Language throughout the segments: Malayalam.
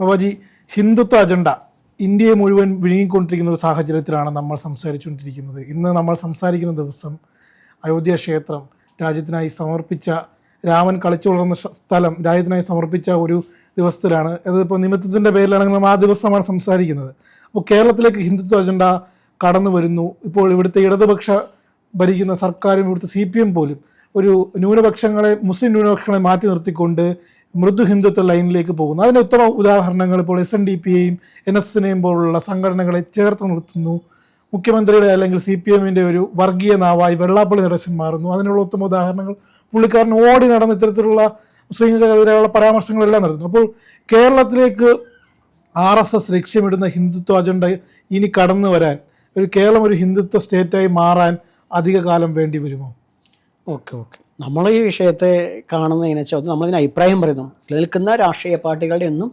ബാബാജി ഹിന്ദുത്വ അജണ്ട ഇന്ത്യയെ മുഴുവൻ വിഴുങ്ങിക്കൊണ്ടിരിക്കുന്ന ഒരു സാഹചര്യത്തിലാണ് നമ്മൾ സംസാരിച്ചുകൊണ്ടിരിക്കുന്നത്. ഇന്ന് നമ്മൾ സംസാരിക്കുന്ന ദിവസം അയോധ്യ ക്ഷേത്രം രാജ്യത്തിനായി സമർപ്പിച്ച രാമൻ കളിച്ചു വളർന്ന സ്ഥലം രാജ്യത്തിനായി സമർപ്പിച്ച ഒരു ദിവസത്തിലാണ്. അതിപ്പോൾ നിമിത്തത്തിന്റെ പേരിലാണെങ്കിൽ നമ്മൾ ആ ദിവസമാണ് സംസാരിക്കുന്നത്. അപ്പോൾ കേരളത്തിലേക്ക് ഹിന്ദുത്വ അജണ്ട കടന്നു വരുന്നു. ഇപ്പോൾ ഇവിടുത്തെ ഇടതുപക്ഷ ഭരിക്കുന്ന സർക്കാരും ഇവിടുത്തെ സി പി എം പോലും ഒരു ന്യൂനപക്ഷങ്ങളെ മുസ്ലിം ന്യൂനപക്ഷങ്ങളെ മാറ്റി നിർത്തിക്കൊണ്ട് മൃദു ഹിന്ദുത്വ ലൈനിലേക്ക് പോകുന്നു. അതിന് ഉത്തമ ഉദാഹരണങ്ങൾ ഇപ്പോൾ എസ് എൻ ഡി പിയെയും എൻ എസ് എസിനെയും പോലുള്ള സംഘടനകളെ ചേർത്ത് നിർത്തുന്നു. മുഖ്യമന്ത്രിയുടെ അല്ലെങ്കിൽ സി പി എമ്മിന്റെ ഒരു വർഗീയ നാവായി വെള്ളാപ്പള്ളി നടേശൻ മാറുന്നു. അതിനുള്ള ഉത്തമ ഉദാഹരണങ്ങൾ പുള്ളിക്കാരൻ ഓടി നടന്ന ഇത്തരത്തിലുള്ള മുസ്ലിങ്ങൾക്കെതിരെയുള്ള പരാമർശങ്ങളെല്ലാം നടത്തുന്നു. അപ്പോൾ കേരളത്തിലേക്ക് ആർ എസ് എസ് ലക്ഷ്യമിടുന്ന ഹിന്ദുത്വ അജണ്ട ഇനി കടന്നു വരാൻ ഒരു കേരളം ഒരു ഹിന്ദുത്വ സ്റ്റേറ്റായി മാറാൻ അധിക കാലം വേണ്ടി വരുമോ? Okay okay. നമ്മൾ ഈ വിഷയത്തെ കാണുന്നതിനെ ചോദ്യം നമ്മളതിന് അഭിപ്രായം പറയുന്നു. നിൽക്കുന്ന രാഷ്ട്രീയ പാർട്ടികളുടെ ഒന്നും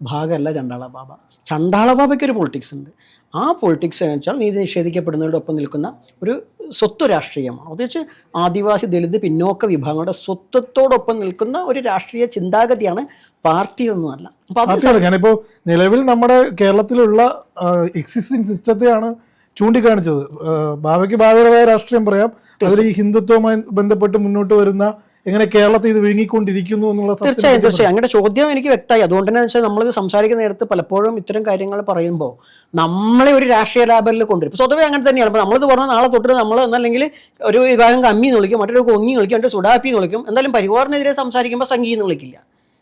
ഭാഗമല്ല ചണ്ടാള ബാബ. ചണ്ടാള ബാബയ്ക്ക് ഒരു പൊളിറ്റിക്സ് ഉണ്ട്. ആ പൊളിറ്റിക്സ് എന്ന് വെച്ചാൽ നീതി നിഷേധിക്കപ്പെടുന്നതോടൊപ്പം നിൽക്കുന്ന ഒരു സ്വത്ത് രാഷ്ട്രീയമാണ്. പ്രത്യേകിച്ച് ആദിവാസി ദളിത് പിന്നോക്ക വിഭാഗങ്ങളുടെ സ്വത്വത്തോടൊപ്പം നിൽക്കുന്ന ഒരു രാഷ്ട്രീയ ചിന്താഗതിയാണ് പാർട്ടിയൊന്നുമല്ല. അപ്പോൾ അത് തീർച്ചയായും ഞാനിപ്പോൾ നിലവിൽ നമ്മുടെ കേരളത്തിലുള്ള എക്സിസ്റ്റിംഗ് സിസ്റ്റത്തെയാണ് ചൂണ്ടിക്കാണിച്ചത്. ഭാവയ്ക്ക് ഭാവിയുടേതായ രാഷ്ട്രീയം പറയാം. അതിൽ ഈ ഹിന്ദുത്വവുമായി ബന്ധപ്പെട്ട് മുന്നോട്ട് വരുന്ന എങ്ങനെ കേരളത്തിൽ ഇത് വിഴുങ്ങിക്കൊണ്ടിരിക്കുന്നു എന്നുള്ള തീർച്ചയായും തീർച്ചയായും. അങ്ങയുടെ ചോദ്യം എനിക്ക് വ്യക്തമായി. അതുകൊണ്ട് തന്നെ വെച്ചാൽ നമ്മളിത് സംസാരിക്കുന്ന നേരത്ത് പലപ്പോഴും ഇത്തരം കാര്യങ്ങൾ പറയുമ്പോൾ നമ്മളെ ഒരു രാഷ്ട്രീയ ലാബലിൽ കൊണ്ടുവരും. ഇപ്പൊ സ്വതവേ അങ്ങനെ തന്നെയാണ്. അപ്പോൾ നമ്മളിത് പറഞ്ഞാൽ നാളെ തൊട്ട് നമ്മൾ എന്നല്ലെങ്കിൽ ഒരു വിഭാഗം കമ്മി എന്ന് വിളിക്കും മറ്റൊരു കൊങ്ങി വിളിക്കും മറ്റൊരു സുഡാപ്പി എന്ന് വിളിക്കും. എന്തായാലും പരിവാറിനെതിരെ സംസാരിക്കുമ്പോൾ സംഗീതം വിളിക്കില്ല.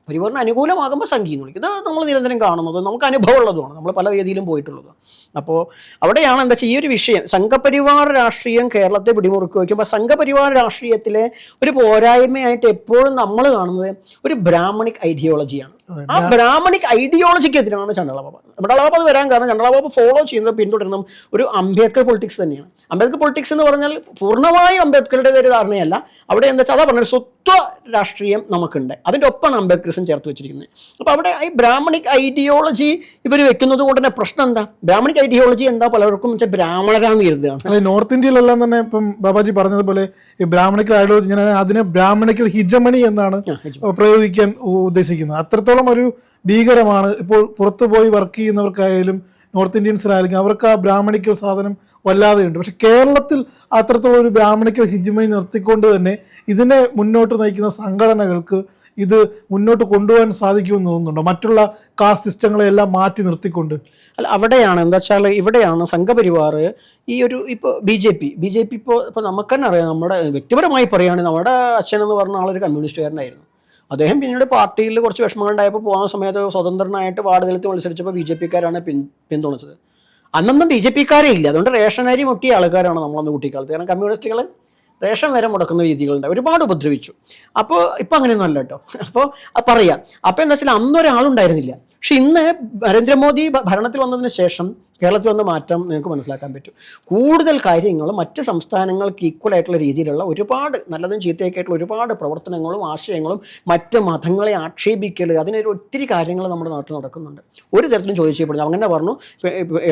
പരിവാറിന് അനുകൂലമാകുമ്പോൾ സംഗീതം വിളിക്കും. ഇത് നമ്മൾ നിരന്തരം കാണുന്നത് നമുക്ക് അനുഭവമുള്ളതുമാണ്. നമ്മൾ പല വേദിയിലും പോയിട്ടുള്ളതാണ് അപ്പോൾ അവിടെയാണ് എന്താ വെച്ചാൽ ഈ ഒരു വിഷയം. സംഘപരിവാർ രാഷ്ട്രീയം കേരളത്തെ പിടിമുറുക്കി വയ്ക്കുമ്പോൾ സംഘപരിവാർ രാഷ്ട്രീയത്തിലെ ഒരു പോരായ്മയായിട്ട് എപ്പോഴും നമ്മൾ കാണുന്നത് ഒരു ബ്രാഹ്മണിക് ഐഡിയോളജിയാണ് ആ ബ്രാഹ്മണിക് ഐഡിയോളജിക്ക് എതിരാണ് ചണ്ടളബാബ ചണ്ടളബാബ വരാൻ കാരണം ചണ്ടളബാബ ഫോളോ ചെയ്യുന്നത് പിന്തുടരണം ഒരു അംബേദ്കർ പൊളിറ്റിക്സ് തന്നെയാണ്. അംബേദ്കർ പൊളിറ്റിക്സ് എന്ന് പറഞ്ഞാൽ പൂർണമായും അംബേദ്കറുടെ ഒരു ധാരണയല്ല. അവിടെ എന്താ വെച്ചാൽ അതാ പറഞ്ഞത്? സ്വത്വ രാഷ്ട്രീയം നമുക്കുണ്ട്. അതിന്റെ ഒപ്പമാണ് അംബേദ്കറിസം ചേർത്ത് വെച്ചിരിക്കുന്നത്. അപ്പോൾ അവിടെ ഈ ബ്രാഹ്മണിക് ഐഡിയോളജി ഇവർ വെക്കുന്നത് കൊണ്ട് തന്നെ പ്രശ്നം എന്താ? ബ്രാഹ്മണിക് ഐഡിയോളജി എന്താ പലർക്കും വെച്ചാൽ ബ്രാഹ്മണരാന്ന് കരുതുകയാണ് നോർത്ത് ഇന്ത്യയിലെല്ലാം തന്നെ ഇപ്പം ബാബാജി പറഞ്ഞതുപോലെ ഈ ബ്രാഹ്മണിക്കൽ ഐഡിയോളജി ഞാൻ അതിനെ ബ്രാഹ്മണിക്കൽ ഹിജമണി എന്നാണ് പ്രയോഗിക്കാൻ ഉദ്ദേശിക്കുന്നത്. അത്രത്തോളം ഒരു ഭീകരമാണ്. ഇപ്പോൾ പുറത്തുപോയി വർക്ക് ചെയ്യുന്നവർക്കായാലും നോർത്ത് ഇന്ത്യൻസിലായാലും അവർക്ക് ആ ബ്രാഹ്മണിക്കൽ സാധനം വല്ലാതെയുണ്ട്. പക്ഷെ കേരളത്തിൽ അത്രത്തോളം ഒരു ബ്രാഹ്മണിക്കൽ ഹിജ്മണി നിർത്തിക്കൊണ്ട് തന്നെ ഇതിനെ മുന്നോട്ട് നയിക്കുന്ന സംഘടനകൾക്ക് ഇത് മുന്നോട്ട് കൊണ്ടുപോകാൻ സാധിക്കുമെന്ന് തോന്നുന്നുണ്ടോ? മറ്റുള്ള കാസ്റ്റ് സിസ്റ്റങ്ങളെല്ലാം മാറ്റി നിർത്തിക്കൊണ്ട്. അല്ല അവിടെയാണ് എന്താ വെച്ചാൽ ഇവിടെയാണ് സംഘപരിവാർ ഈ ഒരു ഇപ്പോൾ B J P. B J P ഇപ്പോൾ ഇപ്പോൾ നമുക്ക് തന്നെ അറിയാം നമ്മുടെ വ്യക്തിപരമായി പറയുകയാണെങ്കിൽ നമ്മുടെ അച്ഛൻ എന്ന് പറഞ്ഞ ആളൊരു കമ്മ്യൂണിസ്റ്റുകാരനായിരുന്നു അദ്ദേഹം പിന്നീട് പാർട്ടിയിൽ കുറച്ച് വിഷമങ്ങളുണ്ടായപ്പോൾ പോകുന്ന സമയത്ത് സ്വതന്ത്രനായിട്ട് വാർഡ് തലത്തിൽ മത്സരിച്ചപ്പോൾ ബി ജെ പിക്കാരാണ് പിൻ പിന്തുണച്ചത്. അന്നൊന്നും ബി ജെ പിക്കാരേ ഇല്ല. അതുകൊണ്ട് റേഷനരി മുട്ടിയ ആൾക്കാരാണ് നമ്മളന്ന് കുട്ടിക്കാലത്ത് കാരണം കമ്മ്യൂണിസ്റ്റുകൾ റേഷൻ വരെ മുടക്കുന്ന രീതികളുണ്ട്. ഒരുപാട് ഉപദ്രവിച്ചു. അപ്പോൾ ഇപ്പം അങ്ങനെയൊന്നും അല്ല കേട്ടോ. അപ്പോൾ പറയാം. അപ്പോൾ എന്താ വെച്ചാൽ അന്നൊരാളുണ്ടായിരുന്നില്ല. പക്ഷെ ഇന്ന് നരേന്ദ്രമോദി ഭരണത്തിൽ വന്നതിന് ശേഷം കേരളത്തിൽ വന്ന മാറ്റം നിങ്ങൾക്ക് മനസ്സിലാക്കാൻ പറ്റും. കൂടുതൽ കാര്യങ്ങൾ മറ്റ് സംസ്ഥാനങ്ങൾക്ക് ഈക്വൽ ആയിട്ടുള്ള രീതിയിലുള്ള ഒരുപാട് നല്ലതും ചീത്തയൊക്കെ ആയിട്ടുള്ള ഒരുപാട് പ്രവർത്തനങ്ങളും ആശയങ്ങളും മറ്റ് മതങ്ങളെ ആക്ഷേപിക്കൽ അതിനൊരു ഒത്തിരി കാര്യങ്ങൾ നമ്മുടെ നാട്ടിൽ നടക്കുന്നുണ്ട്. ഒരു തരത്തിലും ചോദിച്ചപ്പെടുന്നു അങ്ങനെ പറഞ്ഞു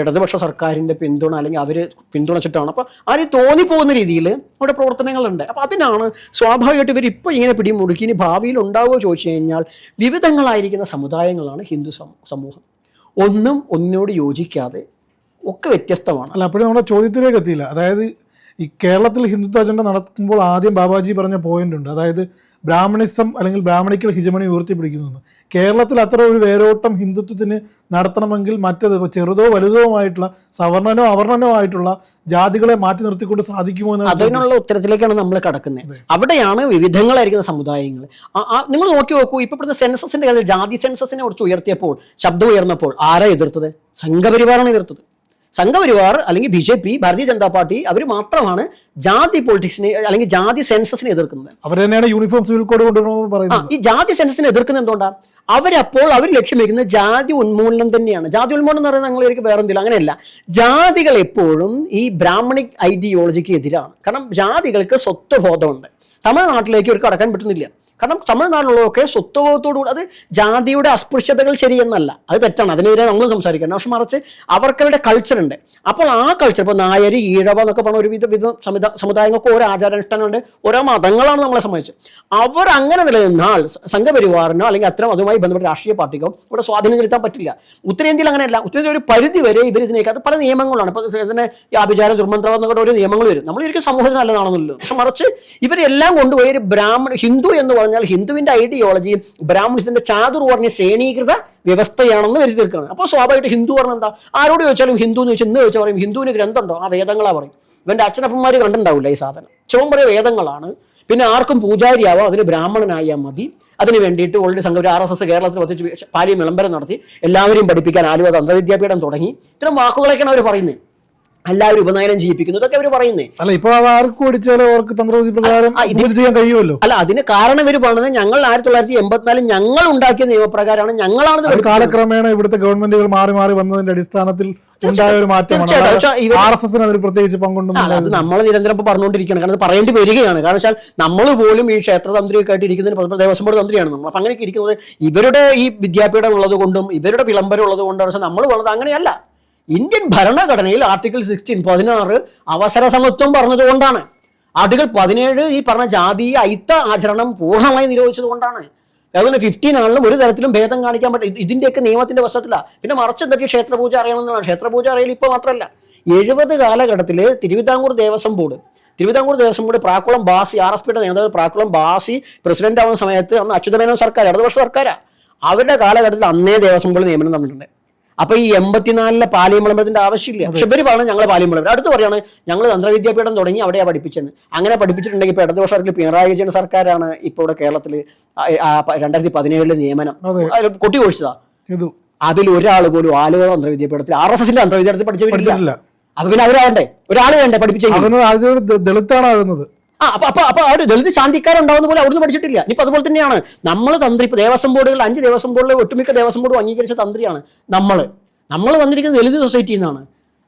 ഇടതുപക്ഷ സർക്കാരിന്റെ പിന്തുണ അല്ലെങ്കിൽ അവർ പിന്തുണച്ചിട്ടാണ്. അപ്പോൾ അവർ തോന്നിപ്പോകുന്ന രീതിയിൽ അവിടെ പ്രവർത്തനങ്ങളുണ്ട്. അപ്പോൾ അതിനാണ് സ്വാഭാവികമായിട്ട് ഇവർ ഇപ്പോൾ ഇങ്ങനെ പിടിമുറുക്കി ഇനി ഭാവിയിൽ ഉണ്ടാവുമോ ചോദിച്ചു കഴിഞ്ഞാൽ വിവിധങ്ങളായിരിക്കുന്ന സമുദായങ്ങളാണ് ഹിന്ദു സമൂഹം. ഒന്നും ഒന്നിനോട് യോജിക്കാതെ ഒക്കെ വ്യത്യസ്തമാണ്. അല്ല അപ്പോഴും നമ്മുടെ ചോദ്യത്തിലേക്ക് എത്തിയില്ല. അതായത് ഈ കേരളത്തിൽ ഹിന്ദുത്വ അജണ്ട നടക്കുമ്പോൾ ആദ്യം ബാബാജി പറഞ്ഞ പോയിന്റ് ഉണ്ട്. അതായത് ബ്രാഹ്മണിസം അല്ലെങ്കിൽ ബ്രാഹ്മണിക്കൽ ഹിജമണി ഉയർത്തിപ്പിടിക്കുന്നു. കേരളത്തിൽ അത്ര ഒരു വേരോട്ടം ഹിന്ദുത്വത്തിന് നടത്തണമെങ്കിൽ മറ്റത് ഇപ്പോൾ ചെറുതോ വലുതോ ആയിട്ടുള്ള സവർണനോ അവർണനോ ആയിട്ടുള്ള ജാതികളെ മാറ്റി നിർത്തിക്കൊണ്ട് സാധിക്കുമോ എന്ന് അതിനുള്ള ഉത്തരത്തിലേക്കാണ് നമ്മൾ കടക്കുന്നത് അവിടെയാണ് വിവിധങ്ങളായിരിക്കുന്ന സമുദായങ്ങൾ നിങ്ങൾ നോക്കി നോക്കൂ. ഇപ്പൊ ഇവിടുത്തെ സെൻസസിന്റെ കാര്യത്തിൽ ജാതി സെൻസസിനെ കുറിച്ച് ഉയർത്തിയപ്പോൾ ശബ്ദം ഉയർന്നപ്പോൾ ആരാ എതിർത്തത്? സംഘപരിവാറാണ് എതിർത്തത്. സംഘപരിവാർ അല്ലെങ്കിൽ B J P Bharatiya Janata party അവർ മാത്രമാണ് ജാതി പൊളിറ്റിക്സിനെ അല്ലെങ്കിൽ ജാതി സെൻസസിനെ എതിർക്കുന്നത്. അവർ തന്നെയാണ് യൂണിഫോം സിവിൽ കോഡ് കൊണ്ടുവരണമെന്ന് പറയുന്നത്. ഈ ജാതി സെൻസസിനെ എതിർക്കുന്നത് എന്തുകൊണ്ടാണ് അവരപ്പോൾ അവർ ലക്ഷ്യം വയ്ക്കുന്നത് ജാതി ഉന്മൂലനം തന്നെയാണ്. ജാതി ഉന്മൂലനം എന്ന് പറയുന്നത് ഞങ്ങൾ വേറെ എന്തില്ല അങ്ങനെയല്ല. ജാതികൾ എപ്പോഴും ഈ ബ്രാഹ്മണിക് ഐഡിയോളജിക്ക് എതിരാണ്. കാരണം ജാതികൾക്ക് സ്വത്വബോധമുണ്ട്. തമിഴ്നാട്ടിലേക്ക് ഒരു കടക്കാൻ പറ്റുന്നില്ല. കാരണം തമിഴ്നാട്ടിലുള്ളതൊക്കെ സ്വത്വബോധത്തോടുകൂടി അത് ജാതിയുടെ അസ്പൃശ്യതകൾ ശരിയെന്നല്ല. അത് തെറ്റാണ്. അതിനെതിരെ നമ്മൾ സംസാരിക്കണം. പക്ഷെ മറിച്ച് അവർക്കവരുടെ കൾച്ചർ ഉണ്ട്. അപ്പോൾ ആ കൾച്ചർ ഇപ്പോൾ നായർ ഈഴവ എന്നൊക്കെ പറഞ്ഞ ഒരുവിധ വിധ സമുദായ സമുദായങ്ങൾക്ക് ഓരോ ആചാരാനുഷ്ഠാനമുണ്ട് ഓരോ മതങ്ങളാണ് നമ്മളെ സംബന്ധിച്ച്. അവർ അങ്ങനെ നിലനിന്നാൽ സംഘപരിവാറിനോ അല്ലെങ്കിൽ അത്തരം അതുമായി ബന്ധപ്പെട്ട രാഷ്ട്രീയ പാർട്ടിക്കോ ഇവിടെ സ്വാധീനം ചെലുത്താൻ പറ്റില്ല. ഉത്തരേന്ത്യയിൽ അങ്ങനെയല്ല. ഉത്തരേന്ത്യ ഒരു പരിധി വരെ ഇവർ ഇതിനേക്ക് അത് പല നിയമങ്ങളാണ് ഇപ്പോൾ തന്നെ ഈ ആഭിചാര ദുർമന്ത്രം എന്നൊക്കെ ഒരു നിയമങ്ങൾ വരും. നമ്മൾ ഒരിക്കലും സമൂഹത്തിന് നല്ലതാണെന്നല്ലോ പക്ഷെ മറിച്ച് ഇവരെല്ലാം കൊണ്ടുപോയി ഒരു ബ്രാഹ്മണ ഹിന്ദു എന്ന് പറഞ്ഞാൽ ഹിന്ദുവിന്റെ ഐഡിയോളജി ചാതുർ പറഞ്ഞ ശ്രേണീകൃത വ്യവസ്ഥയാണെന്ന് വരുത്തി തീർക്കുകയാണ്. അപ്പോൾ സ്വാഭാവികമായിട്ട് ഹിന്ദു പറഞ്ഞാൽ എന്താ? ആരോട് ചോദിച്ചാലും ഹിന്ദു എന്ന് ചോദിച്ചാൽ ഇന്ന് ചോദിച്ചാൽ പറയും ഹിന്ദുവിന് ഗ്രന്ഥമുണ്ടോ? ആ വേദങ്ങളാ പറയും. ഇവന്റെ അച്ഛനപ്പന്മാർ കണ്ടിട്ടുണ്ടാവില്ല ഈ സാധനം. ചോം പറയും വേദങ്ങളാണ്. പിന്നെ ആർക്കും പൂജാരിയാവാം അതിന് ബ്രാഹ്മണനായാൽ മതി. അതിന് വേണ്ടിയിട്ട് ഓൾറെഡി സംഘം ഒരു ആർ എസ് എസ് കേരളത്തിൽ പ്രത്യേകിച്ച് പാലിയ വിളംബരം നടത്തി. എല്ലാവരെയും പഠിപ്പിക്കാൻ ആലുവ തന്ത്രവിദ്യാപീഠം തുടങ്ങി. ഇത്തരം വാക്കുകളൊക്കെയാണ് അവർ പറയുന്നത്. എല്ലാവരും ഉപനയനം ചെയ്യിപ്പിക്കുന്നു. ഇതൊക്കെ അവർ പറയുന്നത് അല്ല ഇപ്പൊ അത് ആർക്ക് ഓടിച്ചാലും അവർക്ക് തന്ത്രവിധി പ്രകാരം ചെയ്യാൻ കഴിയുമല്ലോ? അല്ല അതിന് കാരണം ഇവർ പറഞ്ഞത് ഞങ്ങൾ ആയിരത്തി തൊള്ളായിരത്തി എൺപത്തിനാല് ഞങ്ങൾ ഉണ്ടാക്കിയ നിയമപ്രകാരമാണ് ഞങ്ങളാണ് കാലക്രമേണ ഇവിടുത്തെ ഗവൺമെന്റുകൾ മാറി മാറി വന്നതിന്റെ അടിസ്ഥാനത്തിൽ ഉണ്ടായ ഒരു മാറ്റമാണ്. തീർച്ചയായിട്ടും. പക്ഷേ ഇവർ- ആർ എസ് എസിന് അതിൽ പ്രത്യേകിച്ച് അല്ല, പങ്കുണ്ടെന്ന് അത് നമ്മൾ നിരന്തരം ഇപ്പൊ പറഞ്ഞുകൊണ്ടിരിക്കുകയാണ് കാരണം പറയേണ്ടി വരികയാണ്. കാരണം വെച്ചാൽ നമ്മൾ പോലും ഈ ക്ഷേത്രതന്ത്രിയൊക്കെ ആയിട്ട് ഇരിക്കുന്നതിന് ദേവസ്വം ബോർഡ് തന്ത്രിയാണ് നമ്മൾ അപ്പൊ അങ്ങനെയൊക്കെ ഇരിക്കുന്നത് ഇവരുടെ ഈ വിദ്യാപീഠം ഉള്ളത് കൊണ്ടും ഇവരുടെ വിളംബരം ഉള്ളത് പക്ഷെ നമ്മൾ ഉള്ളത് അങ്ങനെയല്ല. ഇന്ത്യൻ ഭരണഘടനയിൽ ആർട്ടിക്കിൾ സിക്സ്റ്റീൻ പതിനാറ് അവസര സമത്വം പറഞ്ഞതുകൊണ്ടാണ്. ആർട്ടിക്കിൾ പതിനേഴ് ഈ പറഞ്ഞ ജാതീയ ഐത്ത ആചരണം പൂർണമായി നിരോധിച്ചത് കൊണ്ടാണ് അതുപോലെ ഫിഫ്റ്റീൻ ആണെങ്കിലും ഒരു തരത്തിലും ഭേദം കാണിക്കാൻ പറ്റും ഇതിന്റെയൊക്കെ നിയമത്തിന്റെ വശത്തില്ല പിന്നെ മറിച്ച് എന്തൊക്കെ ക്ഷേത്രപൂജ അറിയണമെന്നാണ്. ക്ഷേത്രപൂജ അറിയൽ ഇപ്പോൾ മാത്രമല്ല എഴുപത് കാലഘട്ടത്തിൽ Thiruvithamkoor Devaswom board Thiruvithamkoor Devaswom board Prakkulam Basi R S പിയുടെ നേതാവ് പ്രാക്കുളം ബാസി പ്രസിഡന്റ് ആവുന്ന സമയത്ത് അന്ന് അച്യുതമേനോൻ സർക്കാർ ഇടതുപക്ഷ സർക്കാരാണ് അവരുടെ കാലഘട്ടത്തിൽ അന്നേ ദേവസ്വം ബോർഡ് നിയമനം തന്നിട്ടുണ്ട്. അപ്പൊ ഈ എൺപത്തിനാലിലെ പാലിയം വിളംബരത്തിന്റെ ആവശ്യമില്ല പക്ഷെ ഇവർ പറഞ്ഞു ഞങ്ങൾ പാലിയം വിളംബരം അടുത്ത് പറയാണ് ഞങ്ങൾ തന്ത്രവിദ്യാപീഠം തുടങ്ങി അവിടെയാണ് പഠിപ്പിച്ചത്. അങ്ങനെ പഠിപ്പിച്ചിട്ടുണ്ടെങ്കിൽ ഇപ്പൊ ഇടതു വർഷത്തിൽ പിണറായി വിജയൻ സർക്കാരാണ് ഇപ്പൊ ഇവിടെ കേരളത്തിൽ രണ്ടായിരത്തി പതിനേഴിലെ നിയമനം. കൊട്ടി കൊഴിച്ചതാ അതിൽ ഒരാൾ പോലും ആലുവ തന്ത്രവിദ്യാപീഠത്തിൽ ആർ എസ് എസിന്റെ തന്ത്രവിദ്യാപീഠത്തിൽ പഠിച്ചിട്ടില്ല. അപ്പൊ പിന്നെ അവരാവണ്ടേ ഒരാൾ വേണ്ടേ പഠിപ്പിച്ചു ദളിത്താണ് ആകുന്നത്. ആ അപ്പൊ അപ്പൊ അപ്പൊ അവർ ദളിത് ശാന്തിക്കാരുണ്ടാവുന്ന പോലെ അവിടുന്ന് പഠിച്ചിട്ടില്ല. ഇപ്പൊ അതുപോലെ തന്നെയാണ്. നമ്മൾ തന്ത്രി ഇപ്പൊ ദേവസ്വം ബോർഡുകൾ അഞ്ച് ദേവസ്വം ബോർഡിലെ ഒട്ടുമിക്ക ദേവസ്വം ബോർഡും അംഗീകരിച്ച തന്ത്രിയാണ് നമ്മൾ നമ്മൾ വന്നിരിക്കുന്നത് ദളിത് സൊസൈറ്റിയിൽ നിന്നാണ്.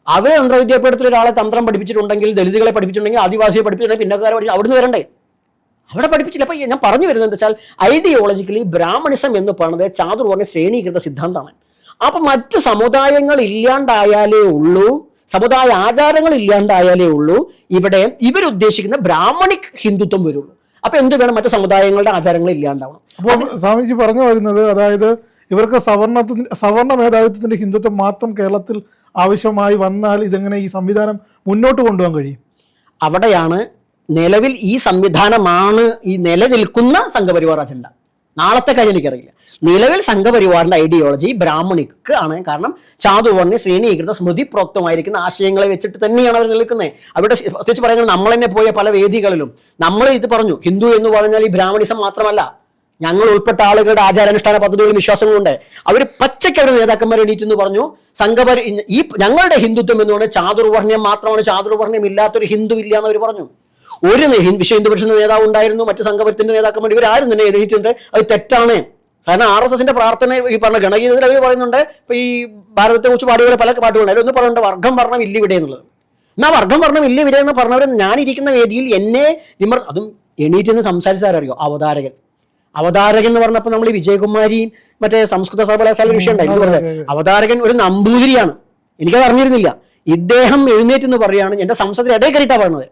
അവരെ തന്ത്രവിദ്യാപീഠത്തിൽ ഒരാളെ തന്ത്രം പഠിപ്പിച്ചിട്ടുണ്ടെങ്കിൽ ദളിതുകളെ പഠിപ്പിച്ചിട്ടുണ്ടെങ്കിൽ ആദിവാസിയെ പഠിപ്പിച്ചിട്ടുണ്ടെങ്കിൽ പിന്നക്കാരെ പഠിച്ചു അവിടുന്ന് വരണ്ടേ? അവിടെ പഠിപ്പിച്ചില്ല. അപ്പൊ ഞാൻ പറഞ്ഞു വരുന്നത് എന്താ വെച്ചാൽ ഐഡിയോളജിക്കലി ബ്രാഹ്മണിസം എന്ന് പറയുന്നത് ചാതുർവർണ ശ്രേണീകൃത സിദ്ധാന്തമാണ്. അപ്പൊ മറ്റ് സമുദായങ്ങൾ ഇല്ലാണ്ടായാലേ ഉള്ളൂ സമുദായ ആചാരങ്ങൾ ഇല്ലാണ്ടായാലേ ഉള്ളൂ. ഇവിടെ ഇവരുദ്ദേശിക്കുന്ന ബ്രാഹ്മണിക് ഹിന്ദുത്വം വരുള്ളൂ. അപ്പൊ എന്ത് വേണം? മറ്റു സമുദായങ്ങളുടെ ആചാരങ്ങൾ ഇല്ലാണ്ടാവണം. അപ്പോൾ സ്വാമിജി പറഞ്ഞു വരുന്നത് അതായത് ഇവർക്ക് സവർണത്തിന് സവർണ മേധാവിത്വത്തിന്റെ ഹിന്ദുത്വം മാത്രം കേരളത്തിൽ ആവശ്യമായി വന്നാൽ ഇതെങ്ങനെ ഈ സംവിധാനം മുന്നോട്ട് കൊണ്ടുപോകാൻ കഴിയും? അവിടെയാണ് നിലവിൽ ഈ സംവിധാനമാണ് ഈ നിലനിൽക്കുന്ന സംഘപരിവാർ അജണ്ട. നാളത്തെ കാര്യം എനിക്കറിയില്ല. നിലവിൽ സംഘപരിവാറിന്റെ ഐഡിയോളജി ബ്രാഹ്മണിക്ക് ആണ്. കാരണം ചാതുവർണി ശ്രേണീകൃത സ്മൃതി പ്രോക്തമായിരിക്കുന്ന ആശയങ്ങളെ വെച്ചിട്ട് തന്നെയാണ് അവർ നിൽക്കുന്നത്. അവിടെ പ്രത്യേകിച്ച് പറയുന്നത് നമ്മൾ തന്നെ പോയ പല വേദികളിലും നമ്മൾ ഇത് പറഞ്ഞു. ഹിന്ദു എന്ന് പറഞ്ഞാൽ ഈ ബ്രാഹ്മണിസം മാത്രമല്ല. ഞങ്ങൾ ഉൾപ്പെട്ട ആളുകളുടെ ആചാരാനുഷ്ഠാന പദ്ധതികളും വിശ്വാസങ്ങളും ഉണ്ട് അവർ പച്ചയ്ക്ക് അവരുടെ നേതാക്കന്മാർ എണീറ്റെന്ന് പറഞ്ഞു. സംഘപരി ഈ ഞങ്ങളുടെ ഹിന്ദുത്വം എന്ന് പറഞ്ഞാൽ ചാതുർവർണയം മാത്രമാണ്. ചാതുർവർണയം ഇല്ലാത്തൊരു ഹിന്ദു ഇല്ല എന്ന് അവർ പറഞ്ഞു. ഒരു വിശ്വ ഹിന്ദു നേതാവ് ഉണ്ടായിരുന്നു മറ്റു സംഘപരിത്തിന്റെ നേതാക്കന്മാർ ഇവരാരും തന്നെ എഴുതിയിട്ടുണ്ട്. അത് തെറ്റാണ്. കാരണം ആർ എസ് എസിന്റെ പ്രാർത്ഥന ഈ പറഞ്ഞ ഗണഗീതത്തിൽ അവർ പറയുന്നുണ്ട് ഇപ്പൊ ഈ ഭാരതത്തെ കുറിച്ച് പാടുപോലെ പല പാട്ടുകളുണ്ട്. അതിലൊന്ന് പറയുന്നുണ്ട് വർഗം വർണം ഇല്ല ഇവിടെ എന്നുള്ളത്. എന്നാ വർഗം വർണം ഇല്ല ഇവിടെ എന്ന് പറഞ്ഞവർ ഞാനിരിക്കുന്ന വേദിയിൽ എന്നെ വിമർ അതും എണീറ്റെന്ന് സംസാരിച്ചാരറിയോ അവതാരകൻ. അവതാരകൻ എന്ന് പറഞ്ഞപ്പോൾ നമ്മൾ വിജയകുമാരിയും മറ്റേ സംസ്കൃത സർവകലാശാല വിഷയം ഉണ്ടായിരുന്നു. അവതാരകൻ ഒരു നമ്പൂതിരിയാണ്. എനിക്കത് അറിഞ്ഞിരുന്നില്ല ഇദ്ദേഹം എഴുന്നേറ്റ് എന്ന് പറയുകയാണ് എന്റെ സംസാരത്തിൽ ഇടയിൽ കയറിയിട്ടാണ് പറഞ്ഞത്.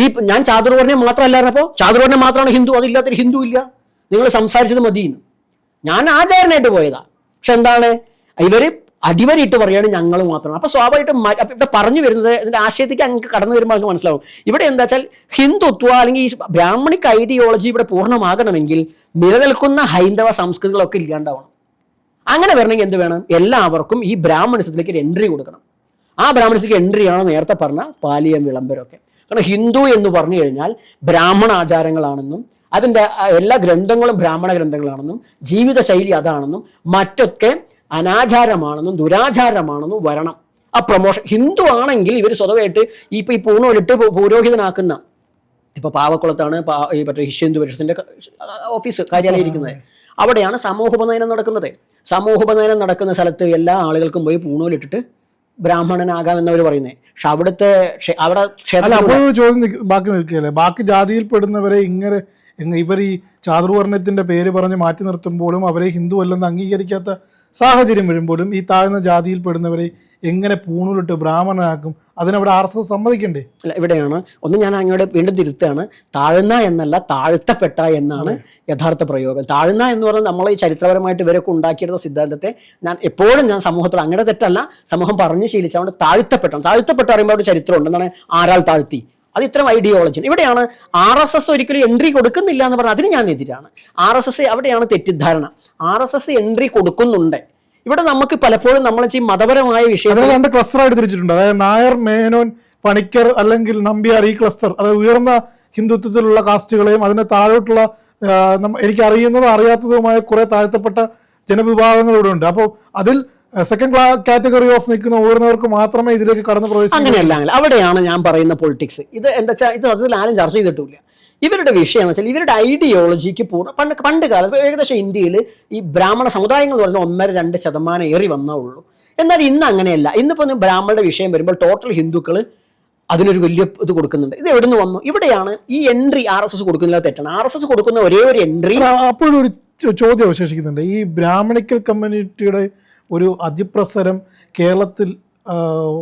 ഈ ഞാൻ ചാതുർവർണം മാത്രമല്ലായിരുന്നപ്പോ പറഞ്ഞ മാത്രമാണ് ഹിന്ദു അതില്ലാത്തൊരു ഹിന്ദു ഇല്ല. നിങ്ങൾ സംസാരിച്ചത് മതിയെന്ന് ഞാൻ ആചാരനായിട്ട് പോയതാ. പക്ഷെ എന്താണ്? ഇവർ അടിവരിയിട്ട് പറയാണ് ഞങ്ങൾ മാത്രമാണ്. അപ്പൊ സ്വാഭാവികമായിട്ടും ഇവിടെ പറഞ്ഞു വരുന്നത് ഇതിന്റെ ആശയത്തേക്ക് അങ്ങ് കടന്നു വരുമ്പോൾ അങ്ങ് മനസ്സിലാവും. ഇവിടെ എന്താ വെച്ചാൽ ഹിന്ദുത്വ അല്ലെങ്കിൽ ഈ ബ്രാഹ്മണിക് ഐഡിയോളജി ഇവിടെ പൂർണമാകണമെങ്കിൽ നിലനിൽക്കുന്ന ഹൈന്ദവ സംസ്കൃതികളൊക്കെ ഇല്ലാണ്ടാവണം. അങ്ങനെ വരണമെങ്കിൽ എന്ത് വേണം? എല്ലാവർക്കും ഈ ബ്രാഹ്മണിസത്തിലേക്ക് ഒരു എൻട്രി കൊടുക്കണം. ആ ബ്രാഹ്മണിസത്തിലേക്ക് എൻട്രിയാണ് നേരത്തെ പറഞ്ഞ പാലിയം വിളംബരമൊക്കെ. കാരണം ഹിന്ദു എന്ന് പറഞ്ഞു കഴിഞ്ഞാൽ ബ്രാഹ്മണ ആചാരങ്ങളാണെന്നും അതിന്റെ എല്ലാ ഗ്രന്ഥങ്ങളും ബ്രാഹ്മണ ഗ്രന്ഥങ്ങളാണെന്നും ജീവിതശൈലി അതാണെന്നും മറ്റൊക്കെ അനാചാരമാണെന്നും ദുരാചാരമാണെന്നും വരണം. ആ പ്രൊമോഷൻ ഹിന്ദു ആണെങ്കിൽ ഇവർ സ്വതമായിട്ട് ഈ ഇപ്പൊ ഈ പൂണൂലിട്ട് പുരോഹിതനാക്കുന്ന ഇപ്പൊ പാവക്കുളത്താണ് ഈ മറ്റേ ഹിന്ദു പരിഷത്തിന്റെ ഓഫീസ് കാര്യാലയം ഇരിക്കുന്നത്. അവിടെയാണ് സമൂഹോപനയനം നടക്കുന്നത്. സമൂഹോപനയനം നടക്കുന്ന സ്ഥലത്ത് എല്ലാ ആളുകൾക്കും പോയി പൂണൂലിട്ടിട്ട് ബ്രാഹ്മണനാകാം എന്നവർ പറയുന്നത് പക്ഷെ അവിടുത്തെ അവിടെ അപ്പോൾ ചോദ്യം ബാക്കി നിൽക്കുകയല്ലേ? ബാക്കി ജാതിയിൽ പെടുന്നവരെ ഇങ്ങനെ ഇവർ ഈ ചാതുർവർണത്തിന്റെ പേര് പറഞ്ഞ് മാറ്റി നിർത്തുമ്പോഴും അവരെ ഹിന്ദു അല്ലെന്ന് അംഗീകരിക്കാത്ത സാഹചര്യം വരുമ്പോഴും ഈ താഴ്ന്ന ജാതിയിൽ പെടുന്നവരെ എങ്ങനെ പൂണൂലിട്ട് ബ്രാഹ്മണനാക്കും? അതിനവിടെ ആർ എസ് എസ് സമ്മതിക്കണ്ടേ? അല്ല ഇവിടെയാണ്. ഒന്ന് ഞാൻ അങ്ങോട്ട് വീണ്ടും തിരുത്താണ് താഴ്ന്ന എന്നല്ല താഴ്ത്തപ്പെട്ട എന്നാണ് യഥാർത്ഥ പ്രയോഗം. താഴ്ന്ന എന്ന് പറഞ്ഞാൽ നമ്മൾ ഈ ചരിത്രപരമായിട്ട് ഇവരൊക്കെ ഉണ്ടാക്കിയെടുത്ത സിദ്ധാന്തത്തെ ഞാൻ എപ്പോഴും ഞാൻ സമൂഹത്തിൽ അങ്ങനെ തെറ്റല്ല സമൂഹം പറഞ്ഞ് ശീലിച്ചുകൊണ്ട് താഴ്ത്തപ്പെട്ടാണ് താഴ്ത്തപ്പെട്ട. പറയുമ്പോൾ അവിടെ ചരിത്രമുണ്ട് എന്നാണ് ആരാൾ താഴ്ത്തി. അത് ഇത്തരം ഐഡിയോളജി ഇവിടെയാണ് ആർ എസ് എസ് ഒരിക്കലും എൻട്രി കൊടുക്കുന്നില്ല എന്ന് പറഞ്ഞാൽ അതിന് ഞാൻ എതിരാണ്. ആർ എസ് എസ് അവിടെയാണ് തെറ്റിദ്ധാരണ. ആർ എസ് എസ് എൻട്രി കൊടുക്കുന്നുണ്ട്. ഇവിടെ നമുക്ക് പലപ്പോഴും നമ്മൾ ഈ മതപരമായ വിഷയം രണ്ട് ക്ലസ്റ്റർ ആയിട്ട് തിരിച്ചിട്ടുണ്ട്. അതായത് നായർ മേനോൻ പണിക്കർ അല്ലെങ്കിൽ നമ്പ്യാർ ഈ ക്ലസ്റ്റർ അതായത് ഉയർന്ന ഹിന്ദുത്വത്തിലുള്ള കാസ്റ്റുകളെയും അതിന് താഴോട്ടുള്ള എനിക്ക് അറിയുന്നതും അറിയാത്തതുമായ കുറെ താഴ്ത്തപ്പെട്ട ജനവിഭാഗങ്ങൾ ഇവിടെ ഉണ്ട്. അപ്പോൾ അതിൽ സെക്കൻഡ് ക്ലാസ് കാറ്റഗറി ഓഫ് നിൽക്കുന്ന ഉയർന്നവർക്ക് മാത്രമേ ഇതിലേക്ക് കടന്നു പ്രവേശിക്കാൻ അങ്ങനെയല്ല അങ്ങനെ. അവിടെയാണ് ഞാൻ പറയുന്ന പൊളിറ്റിക്സ് ഇത് എന്താ വെച്ചാൽ ഇത് അതിൽ ആരും ചർച്ച ചെയ്തിട്ടില്ല. ഇവരുടെ വിഷയം വെച്ചാൽ ഇവരുടെ ഐഡിയോളജിക്ക് പൂർണ പണ്ട് പണ്ട് കാലത്ത് ഏകദേശം ഇന്ത്യയിൽ ഈ ബ്രാഹ്മണ സമുദായങ്ങൾ എന്ന് പറഞ്ഞാൽ ഒന്നര രണ്ട് ശതമാനം ഏറി വന്നേ ഉള്ളൂ. എന്നാൽ ഇന്ന് അങ്ങനെയല്ല. ഇന്നിപ്പോൾ ബ്രാഹ്മണരുടെ വിഷയം വരുമ്പോൾ ടോട്ടൽ ഹിന്ദുക്കൾ അതിനൊരു വലിയ ഇത് കൊടുക്കുന്നുണ്ട്. ഇത് എവിടെ നിന്ന് വന്നു? ഇവിടെയാണ് ഈ എൻട്രി ആർ എസ് എസ് കൊടുക്കുന്നത് തെറ്റാണ്. ആർ എസ് എസ് കൊടുക്കുന്ന ഒരേ ഒരു എൻട്രി അപ്പോഴും ഒരു ചോദ്യം അവശേഷിക്കുന്നുണ്ട്. ഈ ബ്രാഹ്മണിക്കൽ കമ്മ്യൂണിറ്റിയുടെ ഒരു അതിപ്രസരം കേരളത്തിൽ